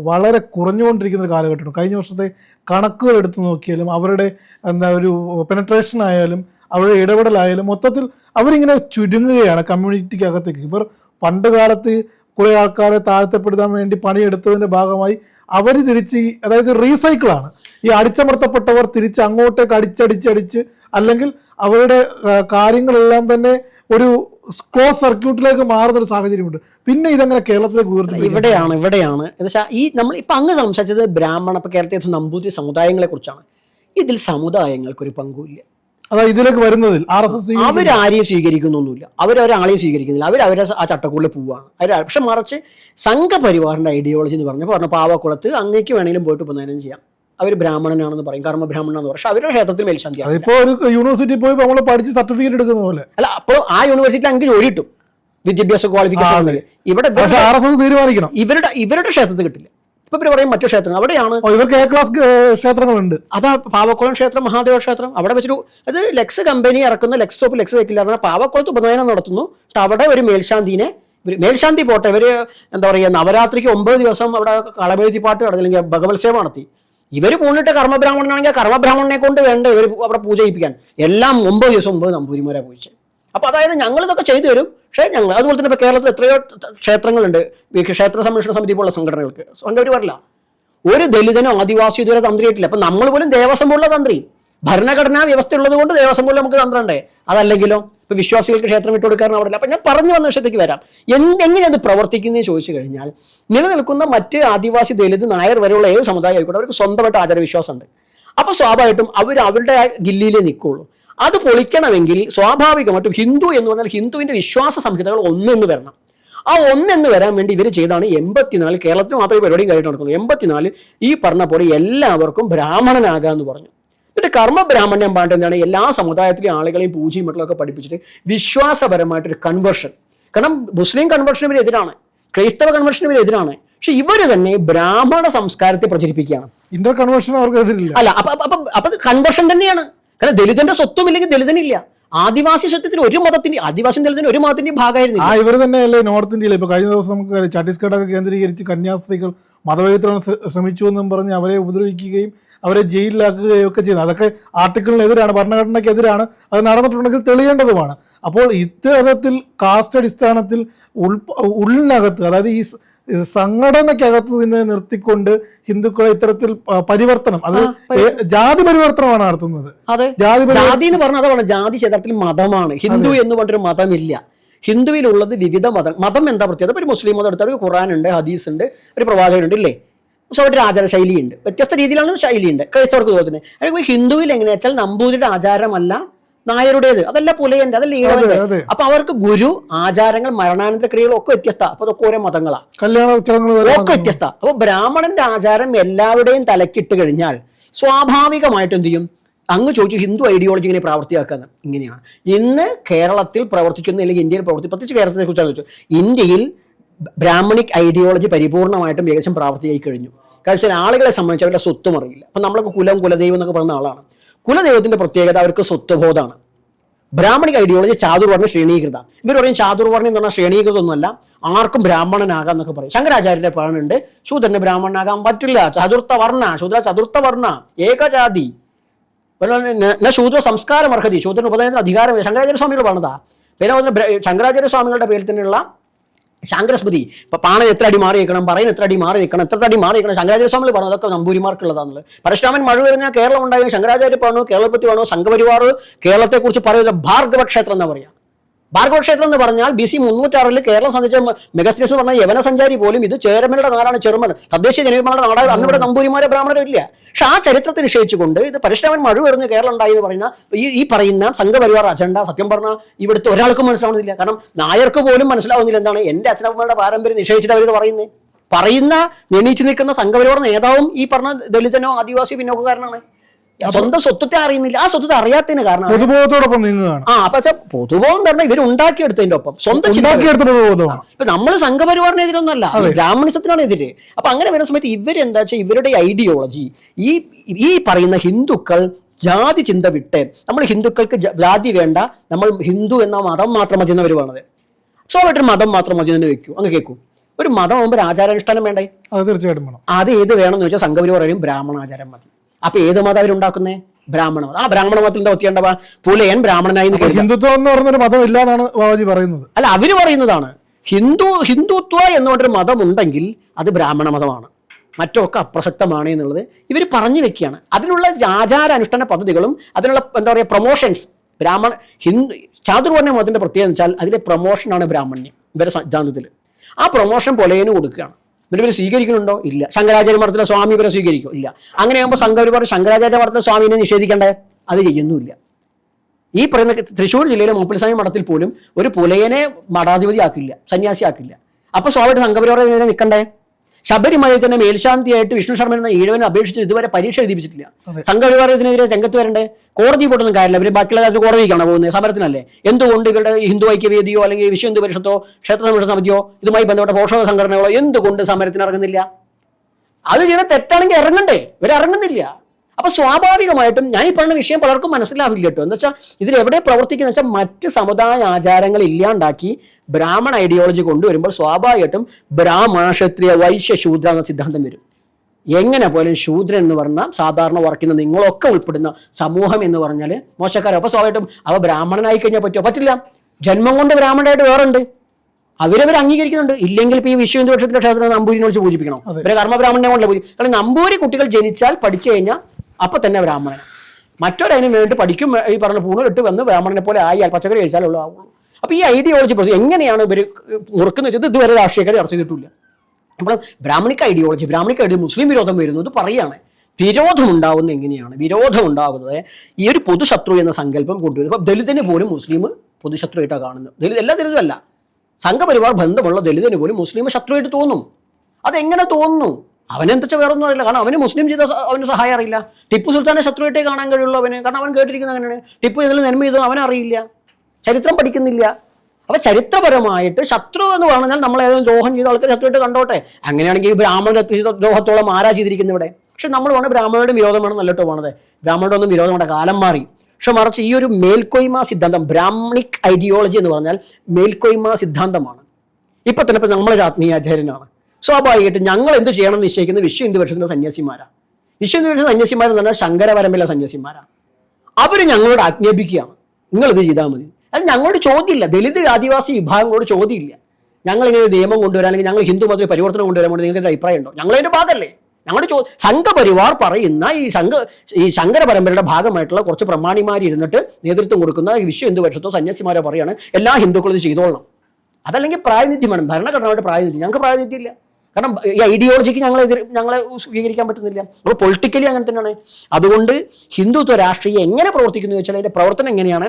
വളരെ കുറഞ്ഞുകൊണ്ടിരിക്കുന്ന ഒരു കാലഘട്ടമാണ്. കഴിഞ്ഞ വർഷത്തെ കണക്കുകൾ എടുത്തു നോക്കിയാലും അവരുടെ എന്താ ഒരു പെനട്രേഷൻ ആയാലും അവരുടെ ഇടപെടലായാലും മൊത്തത്തിൽ അവരിങ്ങനെ ചുരുങ്ങുകയാണ് കമ്മ്യൂണിറ്റിക്കകത്തേക്ക് ഇവർ പണ്ട് കാലത്ത് കുറേ ആൾക്കാരെ താഴ്ത്തപ്പെടുത്താൻ വേണ്ടി പണിയെടുത്തതിന്റെ ഭാഗമായി അവർ തിരിച്ച് അതായത് റീസൈക്കിളാണ് ഈ അടിച്ചമർത്തപ്പെട്ടവർ തിരിച്ച് അങ്ങോട്ടേക്ക് അടിച്ചടിച്ചടിച്ച് അല്ലെങ്കിൽ അവരുടെ കാര്യങ്ങളെല്ലാം തന്നെ ഒരു ക്ലോസ് സർക്യൂട്ടിലേക്ക് മാറുന്ന ഒരു സാഹചര്യമുണ്ട്. പിന്നെ ഇതങ്ങനെ കേരളത്തിലേക്ക് ഉയർത്തി ഇവിടെയാണ് ഇവിടെയാണ്. എന്നുവെച്ചാൽ ഈ നമ്മൾ ഇപ്പം അങ്ങ് സംസാരിച്ചത് ബ്രാഹ്മണ ഇപ്പം കേരളത്തിലെ നമ്പൂതിരി സമുദായങ്ങളെ കുറിച്ചാണ് ഇതിൽ സമുദായങ്ങൾക്ക് ഒരു പങ്കുമില്ല. അതായത് ഇതിലേക്ക് വരുന്നതിൽ ആർ എസ് എസ് അവരാരെയും സ്വീകരിക്കുന്നൊന്നുമില്ല. അവരൊരാളെയും സ്വീകരിക്കുന്നില്ല. അവർ അവരെ ആ ചട്ടക്കൂടിൽ പോവാണ്. അവർ പക്ഷെ മറിച്ച് സംഘപരിവാറിന്റെ ഐഡിയോളജി എന്ന് പറഞ്ഞപ്പോൾ പറഞ്ഞ പാവക്കുളത്ത് അങ്ങേക്ക് വേണമെങ്കിലും പോയിട്ട് ഉപനയനം ചെയ്യാം. അവർ ബ്രാഹ്മണനാണെന്ന് പറയും കർമ്മ ബ്രാഹ്മണനാന്ന് പറയും. പക്ഷെ അവരുടെ ക്ഷേത്രത്തിൽ മേൽശാന്തി അതിപ്പോ ഒരു യൂണിവേഴ്സിറ്റി പോയി നമ്മൾ പഠിച്ച് സർട്ടിഫിക്കറ്റ് എടുക്കുന്ന പോലെ. അല്ല അപ്പോൾ ആ യൂണിവേഴ്സിറ്റി അങ്ങ് ജോലി കിട്ടും. വിദ്യാഭ്യാസ ക്വാളിഫിക്കേഷൻ. ഇവിടെ തീരുമാനിക്കണം. ഇവരുടെ ഇവരുടെ ക്ഷേത്രത്തിൽ കിട്ടില്ല. ഇപ്പൊ ഇവർ പറയും മറ്റു ക്ഷേത്രങ്ങൾ. അവിടെയാണ് ഇവർക്ക് എ ക്ലാസ് ക്ഷേത്രങ്ങളുണ്ട്. അതാ പാവക്കുളം ക്ഷേത്രം മഹാദേവ ക്ഷേത്രം. അവിടെ വെച്ചൊരു അത് ലെക്സ് കമ്പനി ഇറക്കുന്ന ലെക്സ് സോപ്പ് ലെക്സ് തേക്കില്ല പാവക്കുളത്ത് ഉപനയനം നടത്തുന്നു. അവിടെ ഒരു മേൽശാന്തിനെ മേൽശാന്തി പോട്ടെ ഇവർ എന്താ പറയുക നവരാത്രിക്ക് ഒമ്പത് ദിവസം അവിടെ കളമേതി പാട്ട് നടത്തി അല്ലെങ്കിൽ ഭഗവത്സേവ നടത്തി. ഇവർ പോന്നിട്ട് കർമ്മബ്രാഹ്മണനാണെങ്കിൽ കർമ്മബ്രാഹ്മണനെ കൊണ്ട് വേണ്ട ഇവർ അവിടെ പൂജ ചെയ്യിപ്പിക്കാൻ. എല്ലാം ഒമ്പത് ദിവസം ഒമ്പത് നമ്പൂരിമാരെ പൂജിച്ച് അപ്പൊ അതായത് ഞങ്ങൾ ഇതൊക്കെ ചെയ്തു തരും. പക്ഷേ ഞങ്ങൾ അതുപോലെ തന്നെ കേരളത്തിൽ എത്രയോ ക്ഷേത്രങ്ങളുണ്ട്. ക്ഷേത്ര സംരക്ഷണ സമിതി പോലുള്ള സംഘടനകൾക്ക്. സംഘപരിവാറില്ല ഒരു ദലിതനോ ആദിവാസിയോ ഇതുവരെ തന്ത്രിയായിട്ടില്ല. അപ്പൊ നമ്മൾ പോലും ദേവസ്വം പോലുള്ള തന്ത്രി. ഭരണഘടനാ വ്യവസ്ഥ ഉള്ളത് കൊണ്ട് ദേവസ്വം പോലും നമുക്ക് തന്ത്രണ്ടേ അതല്ലെങ്കിലോ ഇപ്പൊ വിശ്വാസികൾക്ക് ക്ഷേത്രം വിട്ടുകൊടുക്കാൻ അവിടെ അപ്പൊ ഞാൻ പറഞ്ഞു വന്ന വിഷയത്തേക്ക് വരാം. എങ്ങനെ അത് പ്രവർത്തിക്കുന്നതെന്ന് ചോദിച്ചു കഴിഞ്ഞാൽ നിലനിൽക്കുന്ന മറ്റ് ആദിവാസി ദലിത് നായർ വരെയുള്ള ഏത് സമുദായം ആയിക്കോട്ടെ അവർക്ക് സ്വന്തമായിട്ട് ആചാരവിശ്വാസമുണ്ട്. അപ്പൊ സ്വാഭാവികമായിട്ടും അവർ അവരുടെ ഗില്ലിയിലേ നിൽക്കുള്ളൂ. അത് പൊളിക്കണമെങ്കിൽ സ്വാഭാവികമായിട്ടും ഹിന്ദു എന്ന് പറഞ്ഞാൽ ഹിന്ദുവിന്റെ വിശ്വാസ സംഹിതകൾ ഒന്നെന്ന് വരണം. ആ ഒന്നെന്ന് വരാൻ വേണ്ടി ഇവർ ചെയ്താണ് എൺപത്തിനാല് കേരളത്തിൽ മാത്രമേ പരിപാടിയും കാര്യമായിട്ട് നടക്കുന്നു എൺപത്തിനാല് ഈ പറഞ്ഞ പോലെ എല്ലാവർക്കും ബ്രാഹ്മണനാകാന്ന് പറഞ്ഞു. എന്നിട്ട് കർമ്മബ്രാഹ്മണ്യം എന്താണ് എല്ലാ സമുദായത്തിലെ ആളുകളെയും പൂജയും മറ്റുള്ളതൊക്കെ പഠിപ്പിച്ചിട്ട് വിശ്വാസപരമായിട്ടൊരു കൺവേർഷൻ കാരണം മുസ്ലിം കൺവേർഷൻ ഇവർ എതിരാണ്. ക്രൈസ്തവ കൺവേർഷൻ ഇവർ എതിരാണ്. പക്ഷെ ഇവർ തന്നെ ബ്രാഹ്മണ സംസ്കാരത്തെ പ്രചരിപ്പിക്കുകയാണ്. ഇന്തോ കൺവേർഷൻ അവർക്ക് അല്ല അപ്പൊ കൺവേർഷൻ തന്നെയാണ്. കാരണം ദലിതന്റെ സ്വത്തും ഇല്ലെങ്കിൽ ദലിതനില്ല. ആദിവാസി സ്വത്വത്തിന് ഒരു മതത്തിന്റെ ആദിവാസി ദലിതന് ഒരു മതത്തിന്റെ ഭാഗമായിരുന്നു ആ ഇവർ തന്നെയല്ലേ നോർത്ത് ഇന്ത്യയിൽ ഇപ്പൊ കഴിഞ്ഞ ദിവസം നമുക്ക് ഛത്തീസ്ഗഡ് ഒക്കെ കേന്ദ്രീകരിച്ച് കന്യാസ്ത്രീകൾ മതപരിവർത്തനം ശ്രമിച്ചു എന്നും പറഞ്ഞ് അവരെ ഉപദ്രവിക്കുകയും അവരെ ജയിലിലാക്കുകയൊക്കെ ചെയ്യുന്നത്. അതൊക്കെ ആർട്ടിക്കിളിനെതിരാണ് ഭരണഘടനയ്ക്കെതിരാണ് അത് നടന്നിട്ടുണ്ടെങ്കിൽ തെളിയേണ്ടതുമാണ്. അപ്പോൾ ഇത്തരത്തിൽ കാസ്റ്റ് അടിസ്ഥാനത്തിൽ ഉൾ ഉള്ളിനകത്ത് അതായത് ഈ സംഘടനയ്ക്കകത്ത് നിന്ന് നിർത്തിക്കൊണ്ട് ഹിന്ദുക്കളെ ഇത്തരത്തിൽ പരിവർത്തനം അത് ജാതി പരിവർത്തനമാണ് നടത്തുന്നത്. ജാതി ജാതി എന്ന് പറഞ്ഞാൽ അതാണ് ജാതി ക്ഷേത്രത്തിൽ മതമാണ്. ഹിന്ദു എന്ന് പറഞ്ഞൊരു മതമില്ല. ഹിന്ദുവിലുള്ളത് വിവിധ മതം. മതം എന്താ പ്രത്യേകത? ഒരു മുസ്ലിം മതം എടുത്താൽ ഒരു ഖുറാൻ ഉണ്ട് ഹദീസ് ഉണ്ട് ഒരു പ്രവാചകനുണ്ട് ഇല്ലേ? സോ അവരുടെ ആചാര ശൈലിയുണ്ട്. വ്യത്യസ്ത രീതിയിലാണ് ശൈലിയുണ്ട്. ക്രൈസ്തവർക്ക് തോന്നുന്നത് തന്നെ. അല്ലെങ്കിൽ ഹിന്ദുവിൽ എങ്ങനെയാ വെച്ചാൽ നമ്പൂതിരിയുടെ ആചാരമല്ല നായരുടേത്. അതല്ല പുലയന്റെ അതല്ല അതെ ഈഴവന്റെ. അപ്പൊ അവർക്ക് ഗുരു ആചാരങ്ങൾ മരണാനന്തര ക്രിയകൾ ഒക്കെ വ്യത്യസ്ത. അപ്പൊ അതൊക്കെ ഓരോ മതങ്ങളാണ് ഒക്കെ വ്യത്യസ്ത. അപ്പൊ ബ്രാഹ്മണന്റെ ആചാരം എല്ലാവരുടെയും തലക്കിട്ട് കഴിഞ്ഞാൽ സ്വാഭാവികമായിട്ട് എന്ത് ചെയ്യും? അങ്ങ് ചോദിച്ചു ഹിന്ദു ഐഡിയോളജി ഇങ്ങനെ പ്രാവർത്തിയാക്കാന്ന് ഇങ്ങനെയാണ്. ഇന്ന് കേരളത്തിൽ പ്രവർത്തിക്കുന്ന അല്ലെങ്കിൽ ഇന്ത്യയിൽ പ്രവർത്തി പ്രത്യേകിച്ച് കേരളത്തെ കുറിച്ചാണ് ചോദിച്ചു ഇന്ത്യയിൽ ബ്രാഹ്മണിക് ഐഡിയോളജി പരിപൂർണമായിട്ടും ഏകദേശം പ്രാവർത്തിയായി കഴിഞ്ഞു കാരണം ആളുകളെ സംബന്ധിച്ച് അവരുടെ സ്വത്തും അറിയില്ല. അപ്പൊ നമ്മളൊക്കെ കുലം കുലദൈവം എന്നൊക്കെ പറയുന്ന ആളാണ്. കുലദൈവത്തിന്റെ പ്രത്യേകത അവർക്ക് സ്വത്വബോധമാണ്. Brahmanic ideology ചാതുർവർണ ശ്രേണീകൃത. ഇവർ പറയും ചാതുർവർണ എന്ന് പറഞ്ഞാൽ ശ്രേണീകൃതമൊന്നുമല്ല ആർക്കും ബ്രാഹ്മണനാകാം എന്നൊക്കെ പറയും. ശങ്കരാചാര്യന്റെ പറയുന്നുണ്ട് ശൂദ്രന് ബ്രാഹ്മണനാകാൻ പറ്റില്ല ചതുർത്ഥ വർണ ശൂദ്ര ചതുർത്ഥ വർണ ഏകജാതി ശൂദ്ര സംസ്കാരം അർഹതി ശൂദ്രൻ ഉപദേശത്തിന് അധികാരം ശങ്കരാചാര്യ സ്വാമികൾ പറഞ്ഞതാ. പിന്നെ ശങ്കരാചാര്യ സ്വാമികളുടെ പേരിൽ തന്നെയുള്ള ശാങ്കരസ്മൃതി. ഇപ്പൊ പാണൻ എത്ര അടി മാറി നിൽക്കണം പറയുന്ന എത്ര അടി മാറി നിൽക്കണം എത്ര അടി മാറി നിൽക്കണം ശങ്കരാചാര്യ സ്വാമി പറഞ്ഞു അതൊക്കെ നമ്പൂരിമാർക്കുള്ളതാണുള്ളത്. പരശുരാമൻ മഴ കഴിഞ്ഞാൽ കേരളം ഉണ്ടായിരുന്നു ശങ്കരാചാര്യ പറഞ്ഞു കേരളപ്പത്തി പറഞ്ഞു സംഘപരിവാർ കേരളത്തെക്കുറിച്ച് പറയുന്നത് ഭാർഗവ ക്ഷേത്രം എന്നാ പറയാം. ഭാർഗവ ക്ഷേത്രം എന്ന് പറഞ്ഞാൽ ബി സി മുന്നൂറ്റാറിൽ കേരളം സന്ദർശിച്ച മെഗസ്റ്റിസ് എന്ന് പറഞ്ഞ യവന സഞ്ചാരി പോലും ഇത് ചേരമനയുടെ നാടാണ് ചെറുമൻ. തദ്ദേശ ജനവിമാരുടെ നാടാണ് അന്നിവിടെ നമ്പൂരിമാരെ ബ്രാഹ്മണരില്ല പക്ഷെ ആ ചരിത്രത്തിന് നിഷേധിച്ചുകൊണ്ട് ഇത് പരശുരാമൻ മഴ എറിഞ്ഞ് കേരളം ഉണ്ടായി എന്ന് പറയുന്ന ഈ ഈ പറയുന്ന സംഘപരിവാർ അജണ്ട സത്യം പറഞ്ഞാൽ ഇവിടുത്തെ ഒരാൾക്കും മനസ്സിലാവുന്നില്ല. കാരണം നായർക്ക് പോലും മനസ്സിലാവുന്നില്ല എന്താണ് എന്റെ അച്ഛനമ്മയുടെ പാരമ്പര്യം നിഷേധിച്ചിട്ട് അവരിത് പറയുന്നത് പറയുന്ന എണീച്ചു നിൽക്കുന്ന സംഘപരിവാർ നേതാവും ഈ പറഞ്ഞ ദളിതനോ ആദിവാസി പിന്നോക്കുകാരനാണ് സ്വന്തം സ്വത്വത്തെ അറിയുന്നില്ല. ആ സ്വത്വത്തെ അറിയാത്തതിന് കാരണം പൊതുബോധത്തോടൊപ്പം നീങ്ങുകയാണ് ആ അപ്പൊ വെച്ചാൽ പൊതുബോധം പറഞ്ഞാൽ ഇവർ ഉണ്ടാക്കിയെടുത്തതിന്റെ ഒപ്പം. സ്വന്തം ഇപ്പൊ നമ്മൾ സംഘപരിവാറിനെതിരൊന്നല്ല ബ്രാഹ്മണിസത്തിനാണ് എതിര്. അപ്പൊ അങ്ങനെ വരുന്ന സമയത്ത് ഇവരെന്താ വെച്ചാൽ ഇവരുടെ ഐഡിയോളജി ഈ ഈ പറയുന്ന ഹിന്ദുക്കൾ ജാതി ചിന്ത വിട്ട് നമ്മൾ ഹിന്ദുക്കൾക്ക് ജാതി വേണ്ട നമ്മൾ ഹിന്ദു എന്ന മതം മാത്രം മതി എന്നവർ വേണത് സ്വാഭാവികമായിട്ടും മതം മാത്രം മതി എന്ന് വെക്കൂ. അങ്ങ് കേൾക്കൂ ഒരു മതം ആകുമ്പോൾ ആചാരാനുഷ്ഠാനം വേണ്ടേ? അത് തീർച്ചയായിട്ടും വേണം. അത് ഏത് വേണമെന്ന് വെച്ചാൽ സംഘപരിവാർ പറയും ബ്രാഹ്മണാചാരം മതി. അപ്പൊ ഏത് മതം അവരുണ്ടാക്കുന്നേ ബ്രാഹ്മണ മതം ആ ബ്രാഹ്മണ മതത്തിൽ ഒത്തിയേണ്ടവ പുലയൻ ബ്രാഹ്മണനായി എന്ന് കരുതുക. ഹിന്ദുത്വം എന്ന് പറയുന്നൊരു മതം ഇല്ലാന്നാണ് ബാബാജി പറയുന്നത്. അല്ല അവർ പറയുന്നതാണ്. ഹിന്ദു ഹിന്ദുത്വ എന്നൊരു മതം ഉണ്ടെങ്കിൽ അത് ബ്രാഹ്മണ മതമാണ് മറ്റൊക്കെ അപ്രസക്തമാണ് എന്നുള്ളത് ഇവർ പറഞ്ഞു വെക്കുകയാണ്. അതിനുള്ള ആചാര അനുഷ്ഠാന പദ്ധതികളും അതിനുള്ള എന്താ പറയുക പ്രൊമോഷൻസ് ബ്രാഹ്മണ ഹിന്ദു ചാതുർവർണ മതത്തിന്റെ പ്രത്യേകത എന്ന് വെച്ചാൽ അതിലെ പ്രൊമോഷനാണ് ബ്രാഹ്മണ്യം ഇവരുടെ സിദ്ധാന്തത്തിൽ ആ പ്രൊമോഷൻ പൊലയന് കൊടുക്കുകയാണ്. ഇവർ സ്വീകരിക്കുന്നുണ്ടോ? ഇല്ല. ശങ്കരാചാര്യ മഠത്തിലെ സ്വാമി ഇവരെ സ്വീകരിക്കും. ഇല്ല. അങ്ങനെയാകുമ്പോൾ ഒരുപാട് ശങ്കരാചാര്യ മഠത്തിലെ സ്വാമിനെ നിഷേധിക്കണ്ടേ? അത് ചെയ്യുന്നുമില്ല. ഈ പറയുന്ന തൃശ്ശൂർ ജില്ലയിലെ മൂപ്പിൽസ്വാമി മഠത്തിൽ പോലും ഒരു പുലയനെ മഠാധിപതി ആക്കില്ല സന്യാസി ആക്കില്ല അപ്പൊ സ്വാഭാവിക സംഘപരിപാടി നേരെ നിൽക്കണ്ടേ? ശബരിമലയിൽ തന്നെ മേൽശാന്തിയായിട്ട് വിഷ്ണു ശർമ്മ എന്ന ഈഴവനെ അപേക്ഷിച്ച് ഇതുവരെ പരീക്ഷ എഴുതിപ്പിച്ചിട്ടില്ല. സംഘപരിവാർ ഇതിനെതിരെ രംഗത്ത് വരണ്ടേ? കോടതി പോട്ടൊന്നും കാര്യമില്ല. ഇവർ ബാക്കിയുള്ള കാര്യത്തിൽ കോടതിക്കാണ് പോകുന്നത്? സമരത്തിനല്ലേ? എന്തുകൊണ്ട് ഇവരുടെ ഹിന്ദു ഐക്യവേദിയോ അല്ലെങ്കിൽ വിശ്വ ഹിന്ദു പരിഷത്തോ ക്ഷേത്ര സംരക്ഷണ സമിതിയോ ഇതുമായി ബന്ധപ്പെട്ട പോഷക സംഘടനകളോ എന്തുകൊണ്ട് സമരത്തിന് ഇറങ്ങുന്നില്ല അത് ചെയ്യണ തെറ്റാണെങ്കിൽ ഇറങ്ങണ്ടേ? ഇവർ ഇറങ്ങുന്നില്ല. അപ്പൊ സ്വാഭാവികമായിട്ടും ഞാൻ ഈ പറഞ്ഞ വിഷയം പലർക്കും മനസ്സിലാവില്ല കേട്ടോ. എന്ന് വെച്ചാൽ ഇതിൽ എവിടെ പ്രവർത്തിക്കുന്ന വെച്ചാൽ മറ്റ് സമുദായ ആചാരങ്ങൾ ഇല്ലാണ്ടാക്കി ബ്രാഹ്മണ ഐഡിയോളജി കൊണ്ടുവരുമ്പോൾ സ്വാഭാവികമായിട്ടും ബ്രാഹ്മണ ക്ഷത്രിയ വൈശ്യ ശൂദ്ര എന്ന സിദ്ധാന്തം വരും. എങ്ങനെ പോലും ശൂദ്രൻ എന്ന് പറഞ്ഞാൽ സാധാരണ വർക്കുന്ന നിങ്ങളൊക്കെ ഉൾപ്പെടുന്ന സമൂഹം എന്ന് പറഞ്ഞാൽ മോശക്കാരോ. അപ്പൊ സ്വാഭാവികമായിട്ടും അവ ബ്രാഹ്മണനായി കഴിഞ്ഞാൽ പറ്റുമോ പറ്റില്ല. ജന്മം കൊണ്ട് ബ്രാഹ്മണനായിട്ട് വേറുണ്ട്. അവരവർ അംഗീകരിക്കുന്നുണ്ട്. ഇല്ലെങ്കിൽ ഇപ്പൊ ഈ വിശ്വ ഹിന്ദു പക്ഷത്തിന്റെ ക്ഷേത്രത്തിൽ നമ്പൂരിനെ വിളിച്ച് പൂജിപ്പിക്കണം. ഇവരെ കർമ്മ ബ്രാഹ്മണനെ കൊണ്ടല്ല പൂജി കാരണം നമ്പൂരി കുട്ടികൾ ജനിച്ചാൽ പഠിച്ചു കഴിഞ്ഞാൽ അപ്പൊ തന്നെ ബ്രാഹ്മണൻ മറ്റൊരതിനു വേണ്ടി പഠിക്കും ഈ പറഞ്ഞ പൂണിട്ട് വന്ന് ബ്രാഹ്മണനെ പോലെ ആയി പച്ചക്കറി കഴിച്ചാലുള്ളൂ ആവുള്ളൂ. അപ്പൊ ഈ ഐഡിയോളജി എങ്ങനെയാണ് ഇവർ മുറുക്കുന്ന വെച്ചത്? ഇതുവരെ രാഷ്ട്രീയക്കാർ ചർച്ച ചെയ്തിട്ടില്ല. നമ്മൾ ബ്രാഹ്മണിക്ക് ഐഡിയോളജി ബ്രാഹ്മണിക്ക് ഐഡിയോളജി മുസ്ലിം വിരോധം വരുന്നത് പറയാണ്. വിരോധം ഉണ്ടാകുന്ന എങ്ങനെയാണ്? വിരോധം ഉണ്ടാകുന്നത് ഈ ഒരു പൊതുശത്രു എന്ന സങ്കല്പം കൊണ്ടുവരുന്നത്. അപ്പൊ ദലിതന് പോലും മുസ്ലിം പൊതുശത്രുവായിട്ടാണ് കാണുന്നത്. ദലിത് എല്ലാ ദലിതും അല്ല. സംഘപരിവാർ ബന്ധമുള്ള ദലിതന് പോലും മുസ്ലിം ശത്രുവായിട്ട് തോന്നും. അതെങ്ങനെ തോന്നുന്നു അവനെന്താ വെച്ചാൽ വേറൊന്നും അറിയില്ല. കാരണം അവന് മുസ്ലിം ചെയ്ത അവന് സഹായം അറിയില്ല. ടിപ്പു സുൽത്താനെ ശത്രുവായിട്ടേ കാണാൻ കഴിയുള്ളൂ അവന് കാരണം അവൻ കേട്ടിരിക്കുന്നത് അങ്ങനെയാണ്. ടിപ്പു ഇതിൽ നന്മ ചെയ്തത് അവനറിയില്ല ചരിത്രം പഠിക്കുന്നില്ല. അപ്പൊ ചരിത്രപരമായിട്ട് ശത്രു എന്ന് പറഞ്ഞാൽ നമ്മൾ ഏതെങ്കിലും ദ്രോഹം ചെയ്ത ആൾക്കാർ ശത്രുവായിട്ട് കണ്ടോട്ടെ? അങ്ങനെയാണെങ്കിൽ ബ്രാഹ്മണ ദ്രോഹത്തോളം ആരാ ചെയ്തിരിക്കുന്നത് ഇവിടെ? പക്ഷെ നമ്മൾ വേണം ബ്രാഹ്മണരുടെ വിരോധമാണ് നല്ലോട്ട് പോണത് ബ്രാഹ്മണരുടെ ഒന്നും വിരോധം വേണ്ട. കാലം മാറി. പക്ഷെ മറിച്ച് ഈ ഒരു മേൽക്കൊയ്മ സിദ്ധാന്തം ബ്രാഹ്മണിക് ഐഡിയോളജി എന്ന് പറഞ്ഞാൽ മേൽക്കൊയ്മ സിദ്ധാന്തമാണ്. ഇപ്പൊ തന്നെ ഇപ്പൊ നമ്മളൊരു ആത്മീയാചാര്യനാണ് സ്വാഭാവികമായിട്ടും ഞങ്ങൾ എന്ത് ചെയ്യണം എന്ന് നിശ്ചയിക്കുന്നത് വിശ്വ ഹിന്ദു പരിഷത്തിന്റെ സന്യാസിമാരാണ് വിശ്വ ഹിന്ദു പരിഷത്ത് സന്യാസിമാരെന്ന് പറഞ്ഞാൽ ശങ്കരപരമ്പര സന്യാസിമാരാണ് അവർ ഞങ്ങളോട് ആജ്ഞാപിക്കുകയാണ്. നിങ്ങൾ ഇത് ചെയ്താൽ മതി. അത് ഞങ്ങളോട് ചോദ്യമില്ല. ദലിത് ആദിവാസി വിഭാഗങ്ങളോട് ചോദ്യമില്ല. ഞങ്ങൾ ഇങ്ങനെ നിയമം കൊണ്ടുവരാൻ അല്ലെങ്കിൽ ഞങ്ങൾ ഹിന്ദു മതത്തിൽ പരിവർത്തനം കൊണ്ടുവരാൻ വേണ്ടി നിങ്ങൾക്ക് അഭിപ്രായം ഉണ്ടോ? ഞങ്ങളതിന്റെ ഭാഗമല്ലേ? ഞങ്ങളുടെ ചോ സംഘപരിവാർ പറയുന്ന ഈ സംഘ ഈ ശങ്കര പരമ്പരയുടെ ഭാഗമായിട്ടുള്ള കുറച്ച് പ്രമാണിമാർ ഇരുന്നിട്ട് നേതൃത്വം കൊടുക്കുന്ന വിശ്വ ഹിന്ദു പരിഷത്തോ സന്യാസിമാരോ പറയാണ് എല്ലാ ഹിന്ദുക്കളും ഇത് ചെയ്തോളണം. അതല്ലെങ്കിൽ പ്രായനിധ്യം വേണം. ഭരണഘടനയുടെ പ്രായനിധ്യം. ഞങ്ങൾക്ക് പ്രായനിധ്യം ഇല്ല കാരണം ഈ ഐഡിയോളജിക്ക് ഞങ്ങൾ എതിർ ഞങ്ങളെ സ്വീകരിക്കാൻ പറ്റുന്നില്ല. അപ്പോൾ പൊളിറ്റിക്കലി അങ്ങനെ തന്നെയാണ്. അതുകൊണ്ട് ഹിന്ദുത്വ രാഷ്ട്രീയം എങ്ങനെ പ്രവർത്തിക്കുന്നു എന്ന് വെച്ചാൽ അതിന്റെ പ്രവർത്തനം എങ്ങനെയാണ്?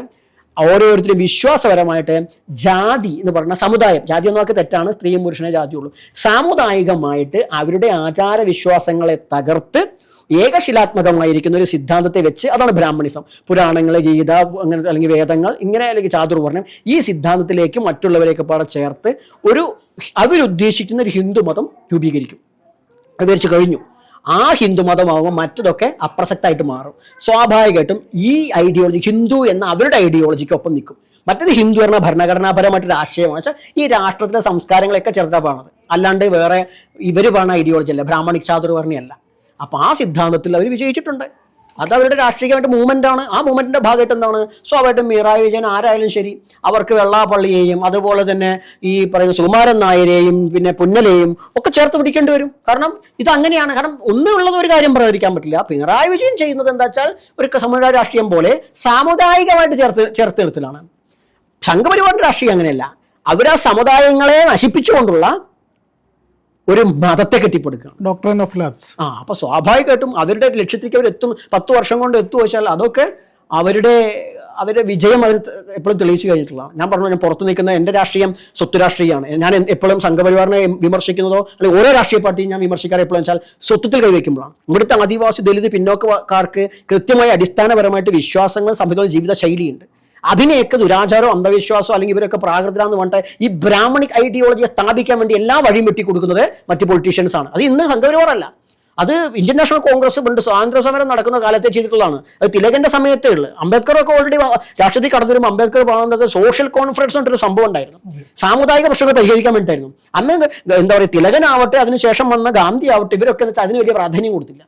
ഓരോരുത്തരും വിശ്വാസപരമായിട്ട് ജാതി എന്ന് പറഞ്ഞ സമുദായം. ജാതി എന്ന് വാക്ക് തെറ്റാണ്. സ്ത്രീയും പുരുഷനെ ജാതിയുള്ളൂ. സാമുദായികമായിട്ട് അവരുടെ ആചാര വിശ്വാസങ്ങളെ തകർത്ത് ഏകശിലാത്മകമായിരിക്കുന്ന ഒരു സിദ്ധാന്തത്തെ വെച്ച് അതാണ് ബ്രാഹ്മണിസം. പുരാണങ്ങൾ ഗീത അങ്ങനെ അല്ലെങ്കിൽ വേദങ്ങൾ ഇങ്ങനെ അല്ലെങ്കിൽ ചാതുർവർണം ഈ സിദ്ധാന്തത്തിലേക്ക് മറ്റുള്ളവരെയൊക്കെ പാടെ ചേർത്ത് ഒരു അവരുദ്ദേശിക്കുന്ന ഒരു ഹിന്ദു മതം രൂപീകരിക്കും. വിവരിച്ചു കഴിഞ്ഞു. ആ ഹിന്ദു മതമാകുമ്പോൾ മറ്റതൊക്കെ അപ്രസക്തമായിട്ട് മാറും. സ്വാഭാവികമായിട്ടും ഈ ഐഡിയോളജി ഹിന്ദു എന്ന അവരുടെ ഐഡിയോളജിക്കൊപ്പം നിൽക്കും. മറ്റത് ഹിന്ദു എന്ന ഭരണഘടനാപരമായിട്ടൊരു ആശയമാണ്. വെച്ചാൽ ഈ രാഷ്ട്രത്തിലെ സംസ്കാരങ്ങളൊക്കെ ചേർത്താ പാണത് അല്ലാണ്ട് വേറെ ഇവർ പറഞ്ഞ ഐഡിയോളജി അല്ല. ബ്രാഹ്മണിക് ചാതുർവർണയല്ല അപ്പോൾ ആ സിദ്ധാന്തത്തിൽ അവർ വിജയിച്ചിട്ടുണ്ട്. അത് അവരുടെ രാഷ്ട്രീയമായിട്ട് മൂവ്മെന്റ് ആണ്. ആ മൂവ്മെന്റിന്റെ ഭാഗമായിട്ട് എന്താണ്? സ്വാഭാവികമായിട്ടും മീറായി വിജയൻ ആരായാലും ശരി. അവർക്ക് വെള്ളാപ്പള്ളിയെയും അതുപോലെ തന്നെ ഈ പറയുന്ന സുകുമാരൻ നായരെയും പിന്നെ പുന്നലെയും ഒക്കെ ചേർത്ത് പിടിക്കേണ്ടി വരും. കാരണം ഇത് അങ്ങനെയാണ്. കാരണം ഒന്നുള്ളത് ഒരു കാര്യം പറയാതിരിക്കാൻ പറ്റില്ല. പിണറായി വിജയൻ ചെയ്യുന്നത് എന്താ വെച്ചാൽ ഒരു സമുദായ രാഷ്ട്രീയം പോലെ സാമുദായികമായിട്ട് ചേർത്ത് ചേർത്ത് നിർത്തലാണ് സംഘപരിവാറിന്റെ രാഷ്ട്രീയം അങ്ങനെയല്ല. അവർ ആ സമുദായങ്ങളെ നശിപ്പിച്ചുകൊണ്ടുള്ള ഒരു മതത്തെ കെട്ടിപ്പടുക്കുക ഡോക്ടർ ഓഫ് ലാബ്സ് ആ അപ്പൊ സ്വാഭാവികമായിട്ടും അവരുടെ ലക്ഷ്യത്തിലേക്ക് അവർ എത്തും പത്ത് വർഷം കൊണ്ട് എത്തുക വെച്ചാൽ അതൊക്കെ അവരുടെ അവരുടെ വിജയം അവർ എപ്പോഴും തെളിയിച്ചു കഴിഞ്ഞിട്ടുള്ള ഞാൻ പറഞ്ഞു ഞാൻ പുറത്തു നിൽക്കുന്ന എന്റെ രാഷ്ട്രീയം സ്വത്ത് രാഷ്ട്രീയമാണ്. ഞാൻ എപ്പോഴും സംഘപരിവാറിനെ വിമർശിക്കുന്നതോ അല്ലെങ്കിൽ ഓരോ രാഷ്ട്രീയ പാർട്ടിയും ഞാൻ വിമർശിക്കാറ് എപ്പോഴും വെച്ചാൽ സ്വത്വത്തിൽ കൈവയ്ക്കുമ്പോഴാണ്. ഇവിടുത്തെ ആദിവാസി ദലിത് പിന്നോക്കക്കാർക്ക് കൃത്യമായി അടിസ്ഥാനപരമായിട്ട് വിശ്വാസങ്ങളും സഭകളും ജീവിത ശൈലിയുണ്ട്. അതിനെയൊക്കെ ദുരാചാരോ അന്ധവിശ്വാസോ അല്ലെങ്കിൽ ഇവരൊക്കെ പ്രാകൃതരാന്ന് പറഞ്ഞിട്ട് ഈ ബ്രാഹ്മണിക് ഐഡിയോളജിയെ സ്ഥാപിക്കാൻ വേണ്ടി എല്ലാ വഴിയും വെട്ടി കൊടുക്കുന്നത് മറ്റ് പൊളിറ്റീഷ്യൻസ് ആണ്. അത് ഇന്ന് സംഘപരിവാറല്ല. അത് ഇന്ത്യൻ നാഷണൽ കോൺഗ്രസ് ഉണ്ട്. സ്വാതന്ത്ര്യ സമരം നടക്കുന്ന കാലത്തെ ചെയ്തിട്ടുള്ളതാണ്. അത് തിലകന്റെ സമയത്തേ ഉള്ളൂ. അംബേദ്കർ ഒക്കെ ഓൾറെഡി രാഷ്ട്രീയത്തിൽ കടന്നു വരുമ്പോൾ അംബേദ്കർ പറയുന്നത് സോഷ്യൽ കോൺഫറൻസ് എന്നൊരു സംഭവം ഉണ്ടായിരുന്നു. സാമുദായിക പ്രശ്നങ്ങൾ പരിഹരിക്കാൻ വേണ്ടിയിട്ടായിരുന്നു. അന്ന് എന്താ പറയുക തിലകനാവട്ടെ അതിനുശേഷം വന്ന ഗാന്ധി ആവട്ടെ ഇവരൊക്കെ അതിന് വലിയ പ്രാധാന്യം കൊടുത്തില്ല.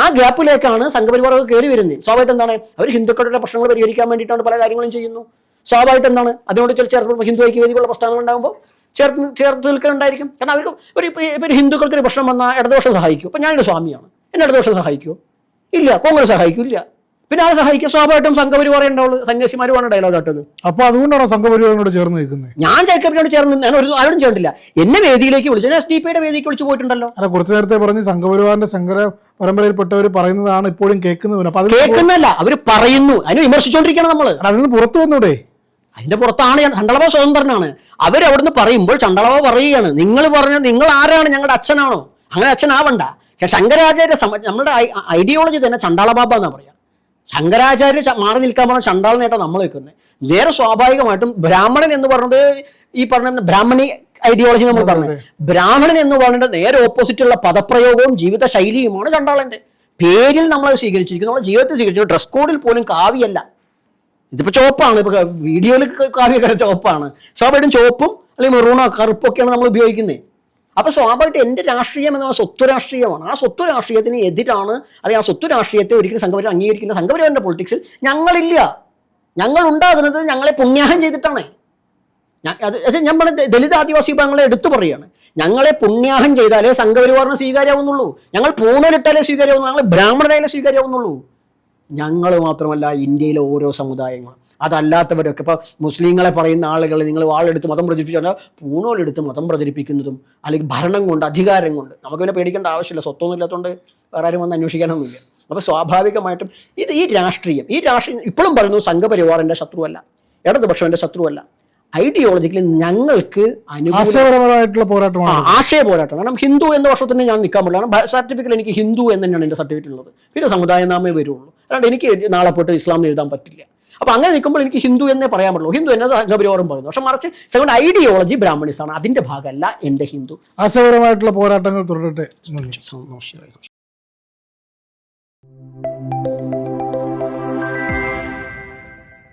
ആ ഗ്യാപ്പിലേക്കാണ് സംഘപരിവാർ കയറി വരുന്നത്. സ്വാഭാവികം എന്താണ്? അവർ ഹിന്ദുക്കളുടെ പ്രശ്നങ്ങൾ പരിഹരിക്കാൻ വേണ്ടിയിട്ടാണ് പല കാര്യങ്ങളും ചെയ്യുന്നു. സ്വാഭാവികം എന്താണ്? അതിനോട് ചേർത്ത് ഹിന്ദു ഐക്യവേദികളുടെ പ്രസ്ഥാനം ഉണ്ടാകുമ്പോൾ ചേർത്ത് ചേർത്ത് നിൽക്കുന്നുണ്ടായിരിക്കും കാരണം അവർക്ക് ഒരു ഇപ്പോൾ ഹിന്ദുക്കൾക്ക് ഒരു പ്രശ്നം വന്നാൽ ഇടതുപക്ഷം സഹായിക്കും. അപ്പം ഞാനൊരു സ്വാമിയാണ്. എന്നെ ഇടതുപക്ഷം സഹായിക്കുമോ ഇല്ല. കോൺഗ്രസ് സഹായിക്കും ഇല്ല പിന്നെ അത് സഹായിക്കുക സ്വാഭാവികമായിട്ടും സംഘപരിവാർ ഉണ്ടാവുള്ളൂ. സന്യാസിമാരുമാണ് ഡയലോഗ് ആട്ടത് അപ്പൊ അതുകൊണ്ടാണോ സംഘപരിവാറിനോട് ചേർന്ന് നിൽക്കുന്നത്? ഞാൻ ജേക്കബിനോട് ചേർന്ന് ഞാൻ ഒരു ആരോടും ചേർന്നില്ല. എന്നെ വേദിയിലേക്ക് വിളിച്ചു. ഞാൻ എസ് ഡി പിയുടെ വേദിക്ക് വിളിച്ചു പോയിട്ടുണ്ടല്ലോ. അല്ല കുറച്ചു നേരത്തെ പറഞ്ഞ് സംഘപരിവാറിന്റെ സംഘര പരമ്പരയിൽപ്പെട്ടവർ പറയുന്നതാണ് ഇപ്പോഴും കേൾക്കുന്നത് അപ്പൊ അത് കേൾക്കുന്നല്ല അവർ പറയുന്നു. അതിനെ വിമർശിച്ചോണ്ടിരിക്കണം നമ്മൾ. അതിൽ നിന്ന് പുറത്തു വന്നൂടെ? അതിന്റെ പുറത്താണ് ഞാൻ. ചണ്ടളവ സ്വതന്ത്രനാണ്. അവരവിടുന്ന് പറയുമ്പോൾ ചണ്ടളവ പറയുകയാണ്. നിങ്ങൾ പറഞ്ഞ നിങ്ങൾ ആരാണ്? ഞങ്ങളുടെ അച്ഛനാണോ? അങ്ങനെ അച്ഛനാവണ്ട ആവണ്ട. ശങ്കരാചാര്യ നമ്മുടെ ഐഡിയോളജി തന്നെ ചണ്ടാളബാബ എന്നാ പറയാ. ശങ്കരാചാര്യ മാറി നിൽക്കാൻ പറഞ്ഞ ചണ്ടാളനായിട്ടാണ് നമ്മൾ നിൽക്കുന്നത് നേരെ സ്വാഭാവികമായിട്ടും ബ്രാഹ്മണൻ എന്ന് പറഞ്ഞത് ഈ പറഞ്ഞ ബ്രാഹ്മണി ഐഡിയോളജി നമ്മൾ പറഞ്ഞത്. ബ്രാഹ്മണൻ എന്ന് പറഞ്ഞിട്ട് നേരെ ഓപ്പോസിറ്റ് ഉള്ള പദപ്രയോഗവും ജീവിത ശൈലിയുമാണ് ചണ്ടാളന്റെ പേരിൽ നമ്മൾ സ്വീകരിച്ചിരിക്കുന്നു. നമ്മുടെ ജീവിതത്തിൽ സ്വീകരിച്ചു ഡ്രസ് കോഡിൽ പോലും കാവ്യല്ല. ഇതിപ്പോ ചോപ്പാണ് ഇപ്പൊ വീഡിയോയിൽ കാവ്യ ചോപ്പാണ് സ്വാഭാവികം ചോപ്പും അല്ലെങ്കിൽ മെറൂണോ കറുപ്പൊക്കെയാണ് നമ്മൾ ഉപയോഗിക്കുന്നത് അപ്പൊ സ്വാഭാവികമായിട്ട് എന്റെ രാഷ്ട്രീയം എന്ന് സ്വത്ത് രാഷ്ട്രീയമാണ്. ആ സ്വത്ത് രാഷ്ട്രീയത്തിന് എതിരാണ് അല്ലെങ്കിൽ ആ സ്വത്ത് രാഷ്ട്രീയത്തെ ഒരിക്കലും സംഘപരിവാർ അംഗീകരിക്കുന്ന സംഘപരിവാറിന്റെ പൊളിറ്റിക്സിൽ ഞങ്ങളില്ല. ഞങ്ങൾ ഉണ്ടാകുന്നത് ഞങ്ങളെ പുണ്യാഹം ചെയ്തിട്ടാണ്. അത് നമ്മൾ ദലിത് ആദിവാസി വിഭാഗങ്ങളെ എടുത്തു പറയുകയാണ് ഞങ്ങളെ പുണ്യാഹം ചെയ്താലേ സംഘപരിവാറിന് സ്വീകാര്യമാവുന്നുള്ളൂ. ഞങ്ങൾ പൂണലിട്ടാലേ സ്വീകാര്യമാവുന്നു ഞങ്ങൾ ബ്രാഹ്മണരായാലേ സ്വീകാര്യമാവുന്നുള്ളൂ. ഞങ്ങൾ മാത്രമല്ല ഇന്ത്യയിലെ ഓരോ സമുദായങ്ങളും. അതല്ലാത്തവരൊക്കെ. ഇപ്പോൾ മുസ്ലിങ്ങളെ പറയുന്ന ആളുകൾ നിങ്ങൾ വാളെടുത്ത് മതം പ്രചരിപ്പിച്ചാൽ പൂണോലെടുത്ത് മതം പ്രചരിപ്പിക്കുന്നതും അല്ലെങ്കിൽ ഭരണം കൊണ്ട് അധികാരം കൊണ്ട്. നമുക്ക് പിന്നെ പേടിക്കേണ്ട ആവശ്യമില്ല. സ്വത്തൊന്നും ഇല്ലാത്തതുകൊണ്ട് വേറെ ആരും വന്ന് അന്വേഷിക്കാനൊന്നുമില്ല. അപ്പോൾ സ്വാഭാവികമായിട്ടും ഇത് ഈ രാഷ്ട്രീയം ഈ രാഷ്ട്രീയം ഇപ്പോഴും പറയുന്നു സംഘപരിവാറിന്റെ ശത്രുവല്ല ഇടതുപക്ഷം എന്റെ ശത്രുവല്ല. ഐഡിയോളജിക്കലി ഞങ്ങൾക്ക് ആശയപരമായിട്ടുള്ള പോരാട്ടമാണ്. ആശയ പോരാട്ടം കാരണം ഹിന്ദു എന്ന വർഷത്തിന് ഞാൻ നിൽക്കാൻ പറ്റില്ല കാരണം സർട്ടിഫിക്കറ്റ് എനിക്ക് ഹിന്ദു എന്ന് തന്നെയാണ് എന്റെ സർട്ടിഫിക്കറ്റ് ഉള്ളത്. പിന്നെ സമുദായ നാമേ വരുള്ളൂ. അല്ലാണ്ട് എനിക്ക് നാളെ പോയിട്ട് ഇസ്ലാം എഴുതാൻ പറ്റില്ല. അപ്പൊ അങ്ങനെ നിൽക്കുമ്പോൾ എനിക്ക് ഹിന്ദു എന്നേ പറയാൻ പറ്റുള്ളൂ. ഹിന്ദു എന്നത് ഗൗരവം പറയുന്നു പക്ഷെ മറിച്ച് സെക്കൻഡ് ഐഡിയോളജി ബ്രാഹ്മണിസ് ആണ് അതിന്റെ ഭാഗമല്ല എന്റെ ഹിന്ദു. ആശയപരമായിട്ടുള്ള പോരാട്ടങ്ങൾ തുടരട്ടെ